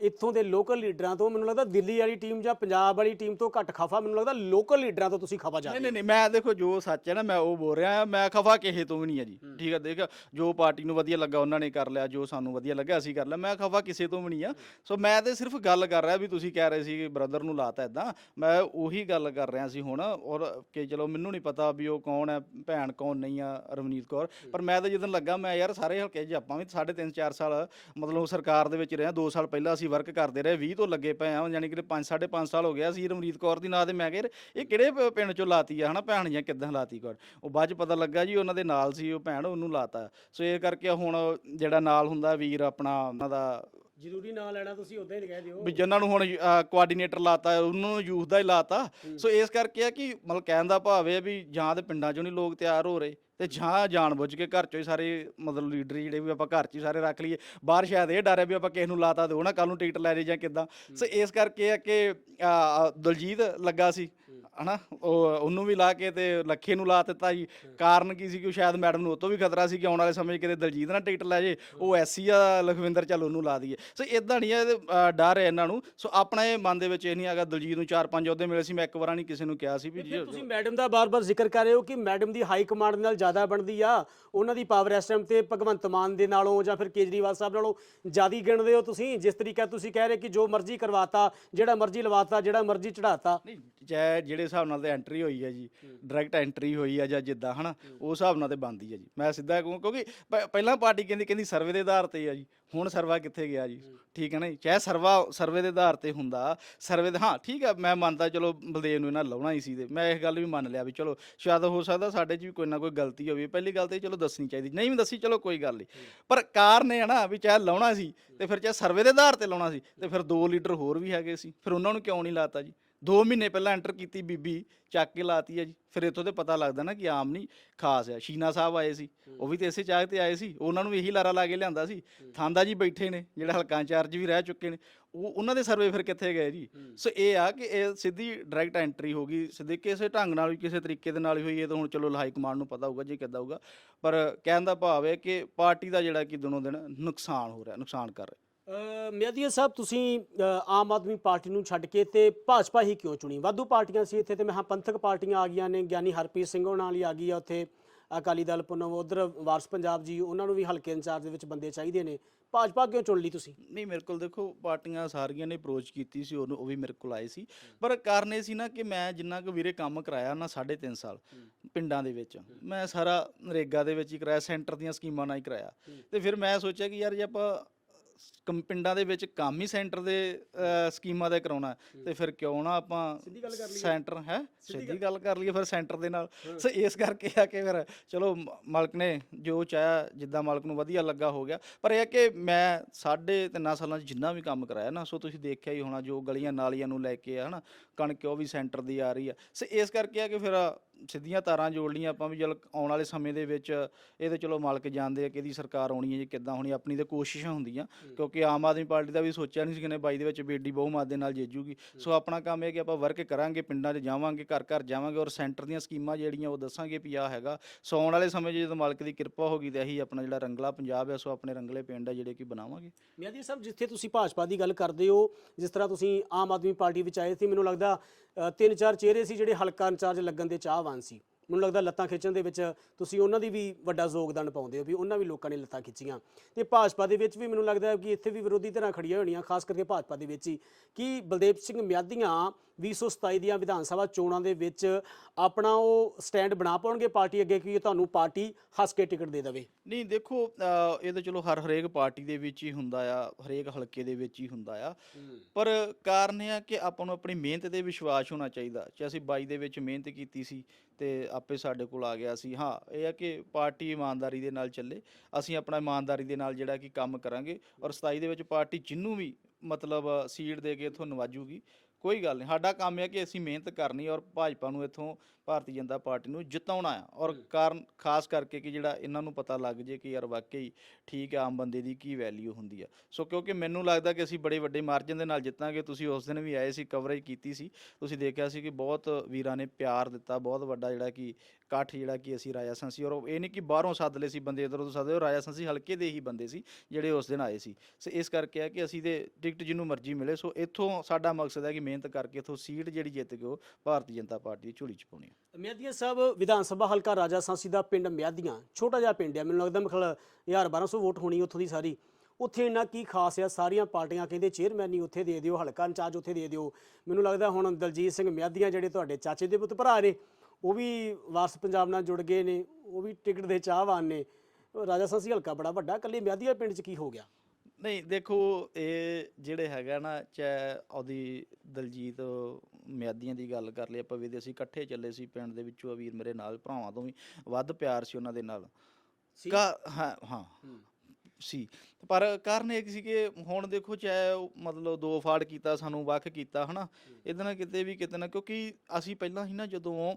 Speaker 2: ਇੱਥੋਂ ਦੇ ਲੋਕਲ ਲੀਡਰਾਂ ਤੋਂ ਮੈਨੂੰ ਲੱਗਦਾ ਦਿੱਲੀ ਵਾਲੀ ਟੀਮ ਜਾਂ ਪੰਜਾਬ ਵਾਲੀ ਟੀਮ ਤੋਂ ਘੱਟ ਖਫਾ ਮੈਨੂੰ ਲੱਗਦਾ ਲੋਕਲ ਲੀਡਰਾਂ ਤੋਂ ਤੁਸੀਂ ਖਫਾ ਜਾ
Speaker 1: ਨਹੀਂ ਨਹੀਂ ਨਹੀਂ ਮੈਂ ਦੇਖੋ ਜੋ ਸੱਚ ਹੈ ਨਾ ਮੈਂ ਉਹ ਬੋਲ ਰਿਹਾ ਮੈਂ ਖਫਾ ਕਿਸੇ ਤੋਂ ਵੀ ਨਹੀਂ ਹੈ ਜੀ। ਠੀਕ ਹੈ ਦੇਖ ਜੋ ਪਾਰਟੀ ਨੂੰ ਵਧੀਆ ਲੱਗਾ ਉਹਨਾਂ ਨੇ ਕਰ ਲਿਆ ਜੋ ਸਾਨੂੰ ਵਧੀਆ ਲੱਗਾ ਅਸੀਂ ਕਰ ਲਿਆ। ਮੈਂ ਖਫਾ ਕਿਸੇ ਤੋਂ ਵੀ ਨਹੀਂ ਆ ਸੋ ਮੈਂ ਤੇ ਸਿਰਫ ਗੱਲ ਕਰ ਰਿਹਾ ਵੀ ਤੁਸੀਂ ਕਹਿ ਰਹੇ ਸੀ ਕਿ ਬ੍ਰਦਰ ਨੂੰ ਲਾਤਾ ਇਦਾਂ ਮੈਂ ਉਹੀ ਗੱਲ ਕਰ ਰਿਹਾ ਸੀ ਹੁਣ ਔਰ ਕਿ ਚਲੋ ਮੈਨੂੰ ਨਹੀਂ ਪਤਾ ਵੀ ਉਹ ਕੌਣ ਹੈ ਭੈਣ ਕੌਣ ਨਹੀਂ ਆ ਰਵਨੀਤ ਕੌਰ। ਪਰ ਮੈਂ ਤਾਂ ਜਦੋਂ ਲੱਗਾ ਮੈਂ ਯਾਰ ਸਾਰੇ ਹਲਕੇ 'ਚ ਆਪਾਂ ਵੀ ਸਾਢੇ ਤਿੰਨ 4 ਸਾਲ ਮਤਲਬ ਸਰਕਾਰ ਦੇ ਵਿੱਚ ਰਹੇ 2 ਸਾਲ ਪਹਿਲਾਂ ਅਸੀਂ ਵਰਕ ਕਰਦੇ ਰਹੇ 20 ਤੋਂ ਲੱਗੇ ਪਏ ਆ ਯਾਨੀ ਕਿ 5 5.5 ਸਾਲ ਹੋ ਗਿਆ ਸੀ ਰਵਨੀਤ ਕੌਰ ਦੀ ਨਾਂ ਤੇ। ਮੈਂ ਕਿਹਾ ਇਹ ਕਿਹੜੇ ਪਿੰਡ ਚੋਂ ਲਾਤੀ ਆ ਹਨਾ ਭੈਣ ਜਾਂ ਕਿੱਦਾਂ ਲਾਤੀ ਕੌਰ ਉਹ ਬਾਅਦ ਚ ਪਤਾ ਲੱਗਾ ਜੀ ਉਹਨਾਂ ਦੇ ਨਾਲ ਸੀ ਉਹ ਭੈਣ ਉਹਨੂੰ ਲਾਤਾ। ਸੋ ਇਹ ਕਰਕੇ ਹੁਣ ਜਿਹੜਾ ਨਾਲ ਹੁੰਦਾ ਵੀਰ ਆਪਣਾ ਉਹਨਾਂ ਦਾ
Speaker 2: ਜ਼ਰੂਰੀ ਨਾਂ ਲੈਣਾ ਤੁਸੀਂ ਉਦਾਂ ਹੀ ਕਹਿ ਦਿਓ।
Speaker 1: ਵੀ ਜਿਨ੍ਹਾਂ ਨੂੰ ਹੁਣ ਕੋਆਰਡੀਨੇਟਰ ਲਾਤਾ ਉਹਨੂੰ ਯੂਥ ਦਾ ਹੀ ਲਾਤਾ। ਸੋ ਇਸ ਕਰਕੇ ਆ ਕਿ ਮਤਲਬ ਕਹਿਣ ਦਾ ਭਾਵ ਇਹ ਵੀ ਜਾਂ ਤੇ ਪਿੰਡਾਂ ਚੋਂ ਨਹੀਂ ਲੋਕ ਤਿਆਰ ਹੋ ਰਹੇ। ਤੇ ਜਾਂ ਜਾਣਬੁੱਝ ਕੇ ਘਰ ਚੋਂ ਹੀ ਸਾਰੇ ਮਤਲਬ ਲੀਡਰ ਜਿਹੜੇ ਵੀ ਆਪਾਂ ਘਰ 'ਚ ਹੀ ਸਾਰੇ ਰੱਖ ਲਈਏ। ਬਾਹਰ ਸ਼ਾਇਦ ਇਹ ਡਰ ਹੈ ਵੀ ਆਪਾਂ ਕਿਸੇ ਨੂੰ ਲਾਤਾ ਉਹ ਨਾ ਕੱਲ ਨੂੰ ਟਿਕਟ ਲੈ ਜੇ ਜਾਂ ਕਿੱਦਾਂ। ਸੋ ਇਸ ਕਰਕੇ ਆ ਕਿ ਆ, ਦਲਜੀਤ ਲੱਗਾ ਸੀ ਹਨਾ? ਉਹ ਉਹਨੂੰ ਵੀ ਲਾ ਕੇ ਤੇ ਲੱਖੇ ਨੂੰ ਲਾ ਦਿੱਤਾ ਜੀ। ਕਾਰਨ ਕੀ ਸੀ ਕਿ ਸ਼ਾਇਦ ਮੈਡਮ ਨੂੰ ਉਹ ਤੋਂ ਵੀ ਖਤਰਾ ਸੀ ਕਿ ਆਉਣ ਵਾਲੇ ਸਮੇਂ ਕਿਤੇ ਦਲਜੀਤ ਨਾ ਟਿਕਟ ਲੈ ਜੇ ਉਹ ਐਸੀ ਆ ਲਖਵਿੰਦਰ ਚੱਲ ਉਹਨੂੰ ਲਾ ਦਈਏ। ਸੋ ਇਦਾਂ ਨਹੀਂ ਅ, ਡਰ ਹੈ ਇਹਨਾਂ ਨੂੰ। ਸੋ ਆਪਣਾ ਇਹ ਮਨ ਦੇ ਵਿੱਚ ਇਹ ਨਹੀਂ ਹੈਗਾ ਦਲਜੀਤ ਨੂੰ ਚਾਰ ਪੰਜ ਅਹੁਦੇ ਮਿਲੇ ਸੀ। ਮੈਂ ਇੱਕ ਵਾਰਾਂ ਨਹੀਂ ਕਿਸੇ ਨੂੰ ਕਿਹਾ ਸੀ ਵੀ
Speaker 2: ਤੁਸੀਂ ਮੈਡਮ ਦਾ ਬਾਰ-ਬਾਰ ਜ਼ਿਕਰ ਕਰ ਰਹੇ ਹੋ ਕਿ ਮੈਡਮ ਦੀ ਹਾਈ ਕਮਾਂਡ ਨਾਲ ਜ਼ਿਆਦਾ ਬਣਦੀ ਆ, ਉਹਨਾਂ ਦੀ ਪਾਵਰ ਇਸ ਟਾਈਮ ਤੇ ਭਗਵੰਤ ਮਾਨ ਦੇ ਨਾਲੋਂ ਜਾਂ ਫਿਰ ਕੇਜਰੀਵਾਲ ਸਾਹਿਬ ਨਾਲੋਂ ਜ਼ਿਆਦੀ ਗਿਣਦੇ ਹੋ ਤੁਸੀਂ। ਜਿਸ ਤਰੀਕਾ ਤੁਸੀਂ ਕਹਿ ਰਹੇ ਕਿ ਜੋ ਮਰਜ਼ੀ ਕਰਵਾਤਾ, ਜਿਹੜਾ ਮਰਜ਼ੀ ਲਵਾਤਾ, ਜਿਹੜਾ ਮਰਜ਼ੀ ਚੜਾਤਾ
Speaker 1: ਨਹੀਂ, ਚਾਹੇ ਜਿਹੜੇ ਹਿਸਾਬ ਨਾਲ ਤੇ ਐਂਟਰੀ ਹੋਈ ਹੈ ਜੀ ਡਾਇਰੈਕਟ ਐਂਟਰੀ ਹੋਈ ਹੈ ਜਾਂ ਜਿੱਦਾਂ, ਹਨਾ ਉਸ ਹਿਸਾਬ ਨਾਲ ਤੇ ਬੰਦੀ ਹੈ ਜੀ। ਮੈਂ ਸਿੱਧਾ ਕਹੂੰ, ਕਿਉਂਕਿ ਪ- ਪਹਿਲਾਂ ਪਾਰਟੀ ਕਹਿੰਦੀ ਕਹਿੰਦੀ ਸਰਵੇ ਦੇ ਆਧਾਰ ਤੇ ਆ ਜੀ। ਹੁਣ ਸਰਵਾ ਕਿੱਥੇ ਗਿਆ ਜੀ? ਠੀਕ ਹੈ ਨਾ ਜੀ? ਚਾਹੇ ਸਰਵਾ, ਸਰਵੇ ਦੇ ਆਧਾਰ ਤੇ ਹੁੰਦਾ, ਸਰਵੇ ਦੇ ਹਾਂ, ਠੀਕ ਹੈ, ਮੈਂ ਮੰਨਦਾ ਚਲੋ ਬਲਦੇਵ ਨੂੰ ਇਹਨਾਂ ਲਾਉਣਾ ਹੀ ਸੀ ਤੇ ਮੈਂ ਇਹ ਗੱਲ ਵੀ ਮੰਨ ਲਿਆ ਵੀ ਚਲੋ ਸ਼ਾਇਦ ਹੋ ਸਕਦਾ ਸਾਡੇ 'ਚ ਵੀ ਕੋਈ ਨਾ ਕੋਈ ਗਲਤੀ ਹੋਵੇ। ਪਹਿਲੀ ਗੱਲ ਤੇ ਚਲੋ ਦੱਸਣੀ ਚਾਹੀਦੀ। ਨਹੀਂ ਵੀ ਦੱਸੀ, ਚਲੋ ਕੋਈ ਗੱਲ ਨਹੀਂ। ਪਰ ਕਾਰਨ ਇਹ ਹੈ ਨਾ ਵੀ ਚਾਹੇ ਲਾਉਣਾ ਸੀ ਤੇ ਫਿਰ ਚਾਹੇ ਸਰਵੇ ਦੇ ਆਧਾਰ ਤੇ ਲਾਉਣਾ ਸੀ ਤੇ ਫਿਰ ਦੋ ਲੀਡਰ ਹੋਰ ਵੀ ਹੈਗੇ ਸੀ। ਫਿਰ ਉਹਨਾਂ ਨੂੰ ਕਿਉਂ ਨਹੀਂ ਲਾਤਾ ਜੀ? 2 ਮਹੀਨੇ ਪਹਿਲਾਂ ਐਂਟਰ ਕੀਤੀ ਬੀਬੀ ਚੱਕ ਕੇ ਲਾਤੀ ਹੈ ਜੀ। ਫਿਰ ਇੱਥੋਂ ਤੇ ਪਤਾ ਲੱਗਦਾ ਨਾ ਕਿ ਆਮ ਨਹੀਂ ਖਾਸ ਆ। ਸ਼ੀਨਾ ਸਾਹਿਬ ਆਏ ਸੀ। ਉਹ ਵੀ ਤੇ ਇਸੇ ਚਾਹ ਤੇ ਆਏ ਸੀ। ਉਹਨਾਂ ਨੂੰ ਵੀ ਇਹੀ ਲਾਰਾ ਲਾ ਕੇ ਲਿਆਂਦਾ ਸੀ। ਥਾਂਦਾ ਜੀ ਬੈਠੇ ਨੇ ਜਿਹੜਾ ਹਲਕਾ ਇੰਚਾਰਜ ਵੀ ਰਹਿ ਚੁੱਕੇ ਨੇ। ਉਹ ਉਹਨਾਂ ਦੇ ਸਰਵੇ ਫਿਰ ਕਿੱਥੇ ਗਏ ਜੀ? ਸੋ ਇਹ ਆ ਕਿ ਇਹ ਸਿੱਧੀ ਡਾਇਰੈਕਟ ਐਂਟਰੀ ਹੋ ਗਈ। ਸਿੱਧੇ ਕਿਸੇ ਢੰਗ ਨਾਲ ਵੀ ਕਿਸੇ ਤਰੀਕੇ ਦੇ ਨਾਲ ਹੀ ਹੋਈ। ਇਹ ਤਾਂ ਹੁਣ ਚਲੋ ਹਾਈ ਕਮਾਂਡ ਨੂੰ ਪਤਾ ਹੋਊਗਾ ਜੀ ਕਿੱਦਾਂ ਹੋਊਗਾ। ਪਰ ਕਹਿਣ ਦਾ ਭਾਵ ਹੈ ਕਿ ਪਾਰਟੀ ਦਾ ਜਿਹੜਾ ਕਿ ਦਿਨੋਂ ਦਿਨ ਨੁਕਸਾਨ ਹੋ ਰਿਹਾ ਨੁਕਸਾਨ ਕਰ ਰਿਹਾ।
Speaker 2: ਮਿਆਦੀਆ ਸਾਹਿਬ, ਤੁਸੀਂ ਆਮ ਆਦਮੀ ਪਾਰਟੀ ਨੂੰ ਛੱਡ ਕੇ ਤੇ ਭਾਜਪਾ ਹੀ ਕਿਉਂ ਚੁਣੀ? ਵਾਧੂ ਪਾਰਟੀਆਂ ਸੀ ਇੱਥੇ ਤੇ ਮੈਂ ਪੰਥਕ ਪਾਰਟੀਆਂ ਆ ਗਈਆਂ ਨੇ, ਗਿਆਨੀ ਹਰਪ੍ਰੀਤ ਸਿੰਘ ਉਹਨਾਂ ਵਾਲੀ ਆ ਗਈ ਆ ਉੱਥੇ, ਅਕਾਲੀ ਦਲ ਪੁਨਮ, ਉਧਰ ਵਾਰਸ ਪੰਜਾਬ ਜੀ, ਉਹਨਾਂ ਨੂੰ ਵੀ ਹਲਕੇ ਇੰਚਾਰਜ ਦੇ ਵਿੱਚ ਬੰਦੇ ਚਾਹੀਦੇ ਨੇ। ਭਾਜਪਾ ਕਿਉਂ ਚੁਣ ਲਈ ਤੁਸੀਂ?
Speaker 1: ਨਹੀਂ, ਮੇਰੇ ਕੋਲ ਦੇਖੋ, ਪਾਰਟੀਆਂ ਸਾਰੀਆਂ ਨੇ ਅਪਰੋਚ ਕੀਤੀ ਸੀ, ਉਹਨੂੰ, ਉਹ ਵੀ ਮੇਰੇ ਕੋਲ ਆਏ ਸੀ। ਪਰ ਕਾਰਨ ਇਹ ਸੀ ਨਾ ਕਿ ਮੈਂ ਜਿੰਨਾ ਕੁ ਵੀਰੇ ਕੰਮ ਕਰਾਇਆ ਨਾ 3.5 ਸਾਲ ਪਿੰਡਾਂ ਦੇ ਵਿੱਚ। ਮੈਂ ਸਾਰਾ ਨਰੇਗਾ ਦੇ ਵਿੱਚ ਹੀ ਕਰਾਇਆ, ਸੈਂਟਰ ਦੀਆਂ ਸਕੀਮਾਂ ਨਾਲ ਹੀ ਕਰਾਇਆ। ਤੇ ਫਿਰ ਮੈਂ ਸੋਚਿਆ ਕਿ ਯਾਰ ਜੇ ਆਪਾਂ ਕਮ- ਪਿੰਡਾਂ ਦੇ ਵਿੱਚ ਕੰਮ ਹੀ ਸੈਂਟਰ ਦੇ ਸਕੀਮਾਂ ਦੇ ਕਰਾਉਣਾ ਹੈ, ਤੇ ਫਿਰ ਕਿਉਂ ਨਾ ਆਪਾਂ ਸੈਂਟਰ ਹੈ? ਸਿੱਧੀ ਗੱਲ ਕਰ ਲਈਏ ਫਿਰ ਸੈਂਟਰ ਦੇ ਨਾਲ। ਸੋ ਇਸ ਕਰਕੇ ਆ ਕਿ ਫਿਰ ਚਲੋ ਮ- ਮਾਲਕ ਨੇ ਜੋ ਚਾਹਿਆ ਜਿੱਦਾਂ ਮਾਲਕ ਨੂੰ ਵਧੀਆ ਲੱਗਾ ਹੋ ਗਿਆ। ਪਰ ਇਹ ਕਿ ਮੈਂ ਸਾਢੇ ਤਿੰਨਾਂ ਸਾਲਾਂ 'ਚ ਜਿੰਨਾ ਵੀ ਕੰਮ ਕਰਾਇਆ ਨਾ ਸੋ ਤੁਸੀਂ ਦੇਖਿਆ ਹੀ ਹੋਣਾ ਜੋ ਗਲੀਆਂ ਨਾਲੀਆਂ ਨੂੰ ਲੈ ਕੇ ਆ ਹਨਾ ਕਣਕ ਉਹ ਵੀ ਸੈਂਟਰ ਦੀ ਆ ਰਹੀ ਆ। ਸੋ ਇਸ ਕਰਕੇ ਆ ਕਿ ਫਿਰ ਸਿੱਧੀਆਂ ਤਾਰਾਂ ਜੋੜ ਲਈਆਂ ਆਪਾਂ ਵੀ ਚਲ ਆਉਣ ਵਾਲੇ ਸਮੇਂ ਦੇ ਵਿੱਚ ਇਹ ਤੇ ਚਲੋ ਮਾਲਕ ਜਾਣਦੇ ਆ ਕਿ ਇਹਦੀ ਸਰਕਾਰ ਆਉਣੀ ਹੈ ਜੀ ਕਿੱਦਾਂ ਹੋਣੀ ਆਪਣੀ ਤੇ ਕੋਸ਼ਿਸ਼ਾਂ ਹੁੰਦੀਆਂ ਕਿਉਂਕਿ ਆਮ ਆਦਮੀ ਪਾਰਟੀ ਦਾ ਵੀ ਸੋਚਿਆ ਨਹੀਂ ਸੀ ਕਿ ਨੇ 22 ਦੇ ਵਿੱਚ ਬੇਡੀ ਬਹੁਮਤ ਦੇ ਨਾਲ ਜੇਜੂਗੀ। ਸੋ ਆਪਣਾ ਕੰਮ ਇਹ ਕਿ ਆਪਾਂ ਵਰਕ ਕਰਾਂਗੇ ਪਿੰਡਾਂ 'ਚ ਜਾਵਾਂਗੇ ਘਰ ਘਰ ਜਾਵਾਂਗੇ ਔਰ ਸੈਂਟਰ ਦੀਆਂ ਸਕੀਮਾਂ ਜਿਹੜੀਆਂ ਉਹ ਦੱਸਾਂਗੇ ਵੀ ਆਹ ਹੈਗਾ। ਸੋ ਆਉਣ ਵਾਲੇ ਸਮੇਂ 'ਚ ਜਦੋਂ ਮਾਲਕ ਦੀ ਕਿਰਪਾ ਹੋਗੀ ਤੇ ਇਹੀ ਆਪਣਾ ਜਿਹੜਾ ਰੰਗਲਾ ਪੰਜਾਬ ਹੈ ਸੋ ਆਪਣੇ ਰੰਗਲੇ ਪਿੰਡ ਆ ਜਿਹੜੇ ਕਿ ਬਣਾਵਾਂਗੇ।
Speaker 2: ਮਿਆਦੀ ਸਾਹਿਬ ਜਿੱਥੇ ਤੁਸੀਂ ਭਾਜਪਾ ਦੀ ਗੱਲ ਕਰਦੇ ਹੋ ਜਿਸ ਤਰ੍ਹਾਂ ਤੁਸੀਂ ਆਮ ਆਦਮੀ ਪਾਰਟੀ ਵਿੱਚ ਆਏ ਸੀ ਮੈਨੂੰ ਲੱਗਦਾ ਤਿੰਨ ਚਾਰ ਚਿਹਰੇ ਸੀ ਜਿਹੜੇ ਹਲਕਾ ਇੰਚਾਰਜ ਲੱਗਣ ਦੇ ਚਾਹਵਾਨ ਸੀ। ਮੈਨੂੰ ਲੱਗਦਾ ਲੱਤਾਂ ਖਿੱਚਣ ਦੇ ਵਿੱਚ ਤੁਸੀਂ ਉਹਨਾਂ ਦੀ ਵੀ ਵੱਡਾ ਯੋਗਦਾਨ ਪਾਉਂਦੇ ਹੋ ਵੀ ਉਹਨਾਂ ਵੀ ਲੋਕਾਂ ਨੇ ਲੱਤਾਂ ਖਿੱਚੀਆਂ। ਤੇ ਭਾਜਪਾ ਦੇ ਵਿੱਚ ਵੀ ਮੈਨੂੰ ਲੱਗਦਾ ਕਿ ਇੱਥੇ ਵੀ ਵਿਰੋਧੀ ਧਿਰਾਂ ਖੜੀਆਂ ਹੋਣੀਆਂ, ਖਾਸ ਕਰਕੇ ਭਾਜਪਾ ਦੇ ਵਿੱਚ ਹੀ। ਕਿ ਬਲਦੇਵ ਸਿੰਘ ਮਿਆਦੀਆਂ 2027 ਦੀਆਂ ਵਿਧਾਨ ਸਭਾ ਚੋਣਾਂ ਦੇ ਵਿੱਚ ਆਪਣਾ ਉਹ ਸਟੈਂਡ ਬਣਾ ਪਾਉਣਗੇ, ਪਾਰਟੀ ਅੱਗੇ ਕਿ ਤੁਹਾਨੂੰ ਪਾਰਟੀ ਹੱਸ ਕੇ ਟਿਕਟ ਦੇ ਦੇਵੇ।
Speaker 1: ਨਹੀਂ, ਦੇਖੋ ਇਹ ਤਾਂ ਚਲੋ ਹਰ ਹਰੇਕ ਪਾਰਟੀ ਦੇ ਵਿੱਚ ਹੀ ਹੁੰਦਾ ਆ, ਹਰੇਕ ਹਲਕੇ ਦੇ ਵਿੱਚ ਹੀ ਹੁੰਦਾ ਆ। ਪਰ ਕਾਰਨ ਇਹ ਆ ਕਿ ਆਪਾਂ ਨੂੰ ਆਪਣੀ ਮਿਹਨਤ ਤੇ ਵਿਸ਼ਵਾਸ ਹੋਣਾ ਚਾਹੀਦਾ। ਜੇ ਅਸੀਂ 22 ਦੇ ਵਿੱਚ ਮਿਹਨਤ ਕੀਤੀ ਸੀ ਤੇ ਆਪੇ ਸਾਡੇ ਕੋਲ ਆ ਗਿਆ ਸੀ। ਹਾਂ, ਇਹ ਆ ਕਿ ਪਾਰਟੀ ਇਮਾਨਦਾਰੀ ਦੇ ਨਾਲ ਚੱਲੇ। ਅਸੀਂ ਆਪਣਾ ਇਮਾਨਦਾਰੀ ਦੇ ਨਾਲ ਜਿਹੜਾ ਕਿ ਕੰਮ ਕਰਾਂਗੇ ਔਰ 27 ਦੇ ਵਿੱਚ ਪਾਰਟੀ ਜਿੰਨੂੰ ਵੀ ਮਤਲਬ ਸੀਟ ਦੇ ਕੇ ਇੱਥੋਂ ਨਵਾਜੂਗੀ ਕੋਈ ਗੱਲ ਨਹੀਂ। ਸਾਡਾ ਕੰਮ ਹੈ ਕਿ ਅਸੀਂ ਮਿਹਨਤ ਕਰਨੀ ਔਰ ਭਾਜਪਾ ਨੂੰ ਇੱਥੋਂ ਭਾਰਤੀ ਜਨਤਾ ਪਾਰਟੀ ਨੂੰ ਜਿਤਾਉਣਾ ਆ। ਔਰ ਕਾਰਨ ਖਾਸ ਕਰਕੇ ਕਿ ਜਿਹੜਾ ਇਹਨਾਂ ਨੂੰ ਪਤਾ ਲੱਗ ਜੇ ਕਿ ਯਾਰ ਵਾਕਈ ਠੀਕ ਹੈ ਆਮ ਬੰਦੇ ਦੀ ਕੀ ਵੈਲਿਊ ਹੁੰਦੀ ਆ। ਸੋ ਕਿਉਂਕਿ ਮੈਨੂੰ ਲੱਗਦਾ ਕਿ ਅਸੀਂ ਬੜੇ ਵੱਡੇ ਮਾਰਜਨ ਦੇ ਨਾਲ ਜਿੱਤਾਂਗੇ। ਤੁਸੀਂ ਉਸ ਦਿਨ ਵੀ ਆਏ ਸੀ ਕਵਰੇਜ ਕੀਤੀ ਸੀ। ਤੁਸੀਂ ਦੇਖਿਆ ਸੀ ਕਿ ਬਹੁਤ ਵੀਰਾਂ ਨੇ ਪਿਆਰ ਦਿੱਤਾ ਬਹੁਤ ਵੱਡਾ ਜਿਹੜਾ ਕਿ ਇਕੱਠ ਜਿਹੜਾ ਕਿ ਅਸੀਂ ਰਾਜਾ ਸੰਸੀ ਔਰ ਉਹ ਇਹ ਨਹੀਂ ਕਿ ਬਾਹਰੋਂ ਸੱਦ ਲਏ ਸੀ ਬੰਦੇ, ਇਧਰੋਂ ਤੋਂ ਸੱਦੇ ਉਹ ਰਾਜਾ ਸੰਸੀ ਹਲਕੇ ਦੇ ਹੀ ਬੰਦੇ ਸੀ ਜਿਹੜੇ ਉਸ ਦਿਨ ਆਏ ਸੀ। ਸੋ ਇਸ ਕਰਕੇ ਆ ਕਿ ਅਸੀਂ ਤੇ ਟਿਕਟ ਜਿਹਨੂੰ ਮਰਜ਼ੀ ਮਿਲੇ, ਸੋ ਇੱਥੋਂ ਸਾਡਾ ਮਕਸਦ ਹੈ ਕਿ ਮਿਹਨਤ ਕਰਕੇ ਇੱਥੋਂ ਸੀਟ ਜਿਹੜੀ ਜਿੱਤ ਕੇ ਉਹ ਭਾਰਤੀ ਜਨਤਾ ਪਾਰਟੀ ਦੀ ਝੋਲੀ ਚ ਪਾਉਣੀ ਹੈ।
Speaker 2: ਮਿਆਦੀਆਂ ਸਾਹਿਬ, ਵਿਧਾਨ ਸਭਾ ਹਲਕਾ ਰਾਜਾ ਸੰਸੀ ਦਾ ਪਿੰਡ ਮਿਆਦੀਆਂ, ਛੋਟਾ ਜਿਹਾ ਪਿੰਡ ਹੈ। ਮੈਨੂੰ ਲੱਗਦਾ ਮਖਲ 1200 ਵੋਟ ਹੋਣੀ ਉੱਥੋਂ ਦੀ ਸਾਰੀ। ਉੱਥੇ ਇੰਨਾ ਕੀ ਖਾਸ ਆ, ਸਾਰੀਆਂ ਪਾਰਟੀਆਂ ਕਹਿੰਦੇ ਚੇਅਰਮੈਨ ਹੀ ਉੱਥੇ ਦੇ ਦਿਓ, ਹਲਕਾ ਇੰਚਾਰਜ ਉੱਥੇ ਦੇ ਦਿਓ। ਮੈਨੂੰ ਲੱਗਦਾ ਹੁਣ ਦਲਜੀਤ ਸਿੰਘ ਮਿਆਦੀਆਂ ਜਿਹੜੇ ਤੁਹਾਡੇ ਚਾਚੇ ਦੇ ਪੁੱਤ ਭਰਾ ਨੇ ਉਹ ਵੀ ਵਾਰਸ ਪੰਜਾਬ ਨਾਲ ਜੁੜ ਗਏ ਨੇ ਉਹ ਵੀ ਟਿਕਟ ਦੇ ਚਾਹਵਾਨ ਨੇ। ਰਾਜਾ ਸਾਂਸੀ ਹਲਕਾ ਬੜਾ ਵੱਡਾ ਕੱਲੇ ਮਿਆਦੀਆਂ ਪਿੰਡ 'ਚ ਕੀ ਹੋ ਗਿਆ?
Speaker 1: ਨਹੀਂ ਦੇਖੋ ਇਹ ਜਿਹੜੇ ਹੈਗਾ ਨਾ ਚਾਹੇ ਉਹਦੀ ਦਲਜੀਤ ਮਿਆਦੀਆਂ ਦੀ ਗੱਲ ਕਰ ਲਈ ਆਪਾਂ ਵੀ ਤੇ ਅਸੀਂ ਇਕੱਠੇ ਚੱਲੇ ਸੀ ਪਿੰਡ ਦੇ ਵਿੱਚੋਂ ਵੀਰ ਮੇਰੇ ਨਾਲ ਭਰਾਵਾਂ ਤੋਂ ਵੀ ਵੱਧ ਪਿਆਰ ਸੀ ਉਹਨਾਂ ਦੇ ਨਾਲ।
Speaker 2: ਸੀ?
Speaker 1: ਕਾ ਹਾਂ। ਹਾਂ। ਸੀ। ਪਰ ਕਾਰਨ ਇਹ ਸੀ ਕਿ ਹੁਣ ਦੇਖੋ ਚਾਹੇ ਉਹ ਮਤਲਬ ਦੋ ਫਾੜ ਕੀਤਾ ਸਾਨੂੰ ਵੱਖ ਕੀਤਾ ਹਨਾ। ਇਹਦੇ ਨਾਲ ਕਿਤੇ ਵੀ ਕਿਤੇ ਨਾ ਕਿਉਂਕਿ ਅਸੀਂ ਪਹਿਲਾਂ ਹੀ ਨਾ ਜਦੋਂ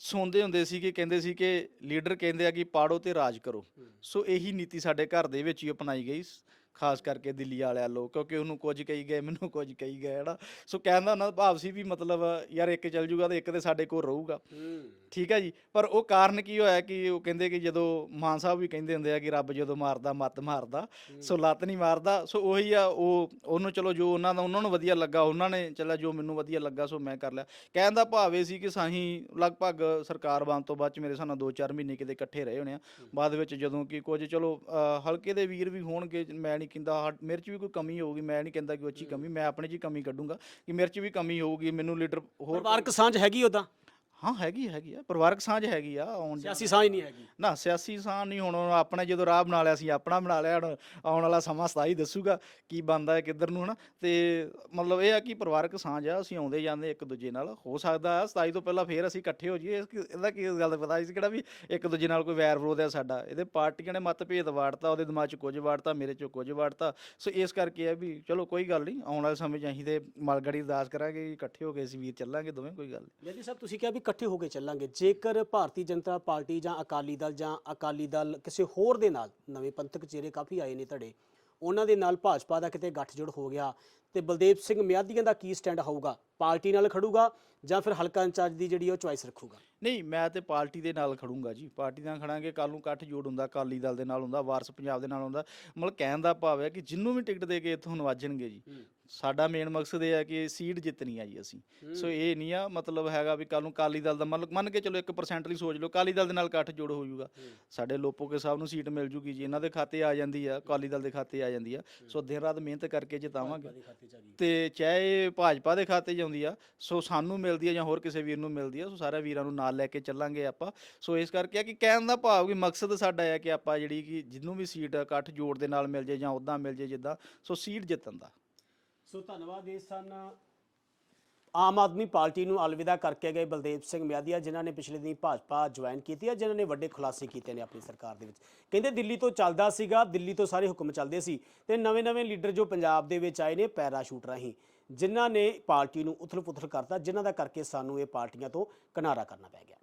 Speaker 1: ਸੁਣਦੇ ਹੁੰਦੇ ਸੀ ਕਿ ਕਹਿੰਦੇ ਸੀ ਕਿ ਲੀਡਰ ਕਹਿੰਦੇ ਆ ਕਿ ਪਾੜੋ ਤੇ ਰਾਜ ਕਰੋ। ਸੋ ਇਹੀ ਨੀਤੀ ਸਾਡੇ ਘਰ ਦੇ ਵਿੱਚ ਹੀ ਅਪਣਾਈ ਗਈ। ਖਾਸ ਕਰਕੇ ਦਿੱਲੀ ਵਾਲਿਆਂ ਲੋ ਕਿਉਂਕਿ ਉਹਨੂੰ ਕੁਝ ਕਹੀ ਗਏ ਮੈਨੂੰ ਕੁਝ ਕਹੀ ਗਏ ਹਨਾ। ਸੋ ਕਹਿਣ ਦਾ ਉਹਨਾਂ ਦਾ ਭਾਵ ਸੀ ਵੀ ਮਤਲਬ ਯਾਰ ਇੱਕ ਚੱਲ ਜੂਗਾ ਤੇ ਇੱਕ ਤੇ ਸਾਡੇ ਕੋਲ ਰਹੂਗਾ। ਠੀਕ ਹੈ ਜੀ? ਪਰ ਉਹ ਕਾਰਨ ਕੀ ਹੋਇਆ ਕਿ ਉਹ ਕਹਿੰਦੇ ਕਿ ਜਦੋਂ ਮਾਨ ਸਾਹਿਬ ਵੀ ਕਹਿੰਦੇ ਹੁੰਦੇ ਆ ਕਿ ਰੱਬ ਜਦੋਂ ਮਾਰਦਾ ਮੱਤ ਮਾਰਦਾ ਸੋ ਲੱਤ ਨਹੀਂ ਮਾਰਦਾ ਸੋ ਉਹੀ ਆ ਉਹ ਉਹਨੂੰ ਚਲੋ ਜੋ ਉਹਨਾਂ ਦਾ ਉਹਨਾਂ ਨੂੰ ਵਧੀਆ ਲੱਗਾ ਉਹਨਾਂ ਨੇ ਚੱਲਿਆ ਜੋ ਮੈਨੂੰ ਵਧੀਆ ਲੱਗਾ ਸੋ ਮੈਂ ਕਰ ਲਿਆ। ਕਹਿਣ ਦਾ ਭਾਵ ਇਹ ਸੀ ਕਿ ਸਾਹੀਂ ਲਗਭਗ ਸਰਕਾਰ ਬਣ ਤੋਂ ਬਾਅਦ ਚ ਮੇਰੇ ਸਾਨਾ 2-4 ਮਹੀਨੇ ਕਿਤੇ ਇਕੱਠੇ ਰਹੇ ਹੋਣੇ ਆ। ਬਾਅਦ ਵਿੱਚ ਜਦੋਂ ਕਿ ਕੁਝ ਚਲੋ ਹਲਕੇ ਦੇ ਵੀਰ ਵੀ ਹੋਣਗੇ ਮੈਂ ਨਹੀਂ ਕਹਿੰਦਾ ਮੇਰੇ 'ਚ ਵੀ ਕੋਈ ਕਮੀ ਹੋਊਗੀ, ਮੈਂ ਨਹੀਂ ਕਹਿੰਦਾ ਕਿ ਉਹ 'ਚ ਹੀ ਕਮੀ, ਮੈਂ ਆਪਣੇ 'ਚ ਹੀ ਕਮੀ ਕੱਢੂੰਗਾ ਕਿ ਮੇਰੇ 'ਚ ਵੀ ਕਮੀ ਹੋਊਗੀ, ਮੈਨੂੰ ਲੀਡਰ ਹੋਰ
Speaker 2: ਪਰਿਵਾਰਕ ਸਾਂਝ ਹੈਗੀ ਉਦਾਂ
Speaker 1: ਹਾਂ ਹੈਗੀ ਹੈਗੀ ਆ ਪਰਿਵਾਰਕ ਸਾਂਝ ਹੈਗੀ ਆ ਆਉਣ ਜਾਣ-
Speaker 2: ਸਿਆਸੀ ਸਾਂਝ ਨਹੀਂ ਹੈਗੀ।
Speaker 1: ਨਾ ਸਿਆਸੀ ਸਾਂ ਨਹੀਂ ਹੁਣ ਆਪਣੇ ਜਦੋਂ ਰਾਹ ਬਣਾ ਲਿਆ ਸੀ ਆਪਣਾ ਬਣਾ ਲਿਆ ਹੁਣ ਆਉਣ ਵਾਲਾ ਸਮਾਂ ਸਤਾਈ ਦੱਸੂਗਾ ਕੀ ਬੰਦਾ ਹੈ ਕਿੱਧਰ ਨੂੰ ਹਨਾ? ਤੇ ਮਤਲਬ ਇਹ ਆ ਕਿ ਪਰਿਵਾਰਕ ਸਾਂਝ ਆ ਅਸੀਂ ਆਉਂਦੇ ਜਾਂਦੇ ਇੱਕ ਦੂਜੇ ਨਾਲ ਹੋ ਸਕਦਾ ਹੈ ਤੋਂ ਪਹਿਲਾਂ ਫੇਰ ਅਸੀਂ ਇਕੱਠੇ ਹੋ ਜਾਈਏ ਇਸ ਕੀ- ਇਹਦਾ ਕੀ ਗੱਲ ਦਾ ਪਤਾ ਸੀ ਕਿਹੜਾ ਵੀ ਇੱਕ ਦੂਜੇ ਨਾਲ ਕੋਈ ਵੈਰ ਵਿਰੋਧ ਹੈ ਸਾਡਾ ਇਹਦੇ ਪਾਰਟੀਆਂ ਨੇ ਮਤਭੇਦ ਵਾੜਤਾ ਉਹਦੇ ਦਿਮਾਗ 'ਚ ਕੁਝ ਵਾੜਤਾ ਮੇਰੇ 'ਚ ਕੁਝ ਵਾੜਤਾ ਸੋ ਇਸ ਕਰਕੇ ਇਹ ਵੀ ਚਲੋ ਕੋਈ ਗੱਲ ਨਹੀਂ ਆਉਣ ਵਾਲੇ ਸਮੇਂ 'ਚ ਅਸੀਂ ਤੇ ਮਲਗੜੀ ਅਰਦਾਸ ਕਰਾਂਗੇ ਇਕੱਠੇ ਹੋ ਕੇ ਅਸੀਂ ਵੀਰ ਚੱਲਾਂਗੇ ਦੋਵੇਂ ਕੋਈ ਗੱਲ ਨਹੀਂ।
Speaker 2: ਯਾਦੀ ਸਾਹਿਬ ਤੁਸੀਂ ਕਿਹਾ ਵੀ ਇਕੱਠੇ ਹੋ ਕੇ ਚੱਲਾਂਗੇ। ਜੇਕਰ ਭਾਰਤੀ ਜਨਤਾ ਪਾਰਟੀ ਜਾਂ ਅਕਾਲੀ ਦਲ ਜਾਂ ਅਕਾਲੀ ਦਲ ਕਿਸੇ ਹੋਰ ਦੇ ਨਾਲ ਨਵੇਂ ਪੰਥਕ ਚਿਹਰੇ ਕਾਫੀ ਆਏ ਨੇ ਧੜੇ ਉਹਨਾਂ ਦੇ ਨਾਲ ਭਾਜਪਾ ਦਾ ਕਿਤੇ ਗੱਠਜੋੜ ਹੋ ਗਿਆ ਤੇ ਬਲਦੇਵ ਸਿੰਘ ਮਿਆਦੀਆਂ ਦਾ ਕੀ ਸਟੈਂਡ ਹੋਊਗਾ? ਪਾਰਟੀ ਨਾਲ ਖੜੂਗਾ ਜਾਂ ਫਿਰ ਹਲਕਾ ਇੰਚਾਰਜ ਦੀ ਜਿਹੜੀ ਉਹ ਚੁਆਇਸ ਰੱਖੂਗਾ?
Speaker 1: ਨਹੀਂ ਮੈਂ ਤੇ ਪਾਰਟੀ ਦੇ ਨਾਲ ਖੜੂੰਗਾ ਜੀ। ਪਾਰਟੀ ਨਾਲ ਖੜਾਂਗੇ ਕੱਲ ਨੂੰ ਇਕੱਠ ਜੋੜ ਹੁੰਦਾ ਅਕਾਲੀ ਦਲ ਦੇ ਨਾਲ ਹੁੰਦਾ ਵਾਰਸ ਪੰਜਾਬ ਦੇ ਨਾਲ ਹੁੰਦਾ। ਮਤਲਬ ਕਹਿਣ ਦਾ ਭਾਵ ਹੈ ਕਿ ਜਿੰਨੂੰ ਵੀ ਟਿਕਟ ਦੇ ਕੇ ਇੱਥੋਂ ਨਵਾਜਣਗੇ ਜੀ ਸਾਡਾ ਮੇਨ ਮਕਸਦ ਇਹ ਹੈ ਕਿ ਸੀਟ ਜਿੱਤਣੀ ਆ ਜੀ ਅਸੀਂ। ਸੋ ਇਹ ਨਹੀਂ ਆ ਮਤਲਬ ਹੈਗਾ ਵੀ ਕੱਲ ਨੂੰ ਅਕਾਲੀ ਦਲ ਦਾ ਮੰਨ ਮੰਨ ਕੇ ਚਲੋ 1% ਲਈ ਸੋਚ ਲਓ ਅਕਾਲੀ ਦਲ ਦੇ ਨਾਲ ਇਕੱਠ ਜੋੜ ਹੋ ਜਾਊਗਾ। ਸਾਡੇ ਲੋਪੋਕੇ ਸਾਹਿਬ ਨੂੰ ਸੀਟ ਮਿਲ ਜੂਗੀ ਜੀ ਇਹਨਾਂ ਦੇ ਖਾਤੇ ਆ ਜਾਂਦੀ ਆ ਅਕਾਲੀ ਦਲ ਦੇ ਖਾਤੇ ਆ ਜਾਂਦੀ ਆ। ਸੋ ਦਿਨ ਰਾਤ ਮਿਹਨਤ ਕਰਕੇ ਜਿਤਾਵਾਂਗੇ। ਤੇ ਚਾਹੇ ਭਾਜਪਾ ਦੇ ਖਾਤੇ ਆਉਂਦੀ ਆ ਸੋ ਸਾਨੂੰ ਮਿਲਦੀ ਆ ਜਾਂ ਹੋਰ ਕਿਸੇ ਵੀਰ ਨੂੰ ਮਿਲਦੀ ਆ ਸੋ ਸਾਰੇ ਵੀਰਾਂ ਨੂੰ ਨਾਲ ਲੈ ਕੇ ਚੱਲਾਂਗੇ ਆਪਾਂ। ਸੋ ਇਸ ਕਰਕੇ ਆ ਕਿ ਕਹਿਣ ਦਾ ਭਾਵ ਕਿ ਮਕਸਦ ਸਾਡਾ ਹੈ ਕਿ ਆਪਾਂ ਜਿਹੜੀ ਕਿ ਜਿਹਨੂੰ ਵੀ ਸੀਟ ਇਕੱਠ ਜੋੜ ਦੇ ਨਾਲ ਮਿਲ ਜੇ ਜਾਂ ਉਦਾਂ ਮਿਲ ਜੇ ਜਿੱਦਾਂ ਸੋ ਸੀਟ ਜਿੱਤਣ ਦਾ।
Speaker 2: ਸੋ ਧੰਨਵਾਦ ਇਹ ਸਨ ਆਮ ਆਦਮੀ ਪਾਰਟੀ ਨੂੰ ਅਲਵਿਦਾ ਕਰਕੇ ਗਏ ਬਲਦੇਵ ਸਿੰਘ ਮਿਆਦੀਆ, ਜਿਨ੍ਹਾਂ ਨੇ ਪਿਛਲੇ ਦਿਨੀ ਭਾਜਪਾ ਜੁਆਇਨ ਕੀਤੀ ਹੈ ਜਿਨ੍ਹਾਂ ਨੇ ਵੱਡੇ ਖੁਲਾਸੇ ਕੀਤੇ ਨੇ ਆਪਣੀ ਸਰਕਾਰ ਦੇ ਵਿੱਚ। ਕਹਿੰਦੇ ਦਿੱਲੀ ਤੋਂ ਚੱਲਦਾ ਸੀਗਾ, ਦਿੱਲੀ ਤੋਂ ਸਾਰੇ ਹੁਕਮ ਚੱਲਦੇ ਸੀ ਤੇ ਨਵੇਂ-ਨਵੇਂ ਲੀਡਰ ਜੋ ਪੰਜਾਬ ਦੇ ਵਿੱਚ ਆਏ ਨੇ ਪੈਰਾਸ਼ੂਟ ਰਾਹੀਂ, ਜਿਨ੍ਹਾਂ ਨੇ ਪਾਰਟੀ ਨੂੰ ਉਥਲ-ਪੁਥਲ ਕਰਤਾ, ਜਿਨ੍ਹਾਂ ਦਾ ਕਰਕੇ ਸਾਨੂੰ ਇਹ ਪਾਰਟੀਆਂ ਤੋਂ ਕਿਨਾਰਾ ਕਰਨਾ ਪੈ ਗਿਆ।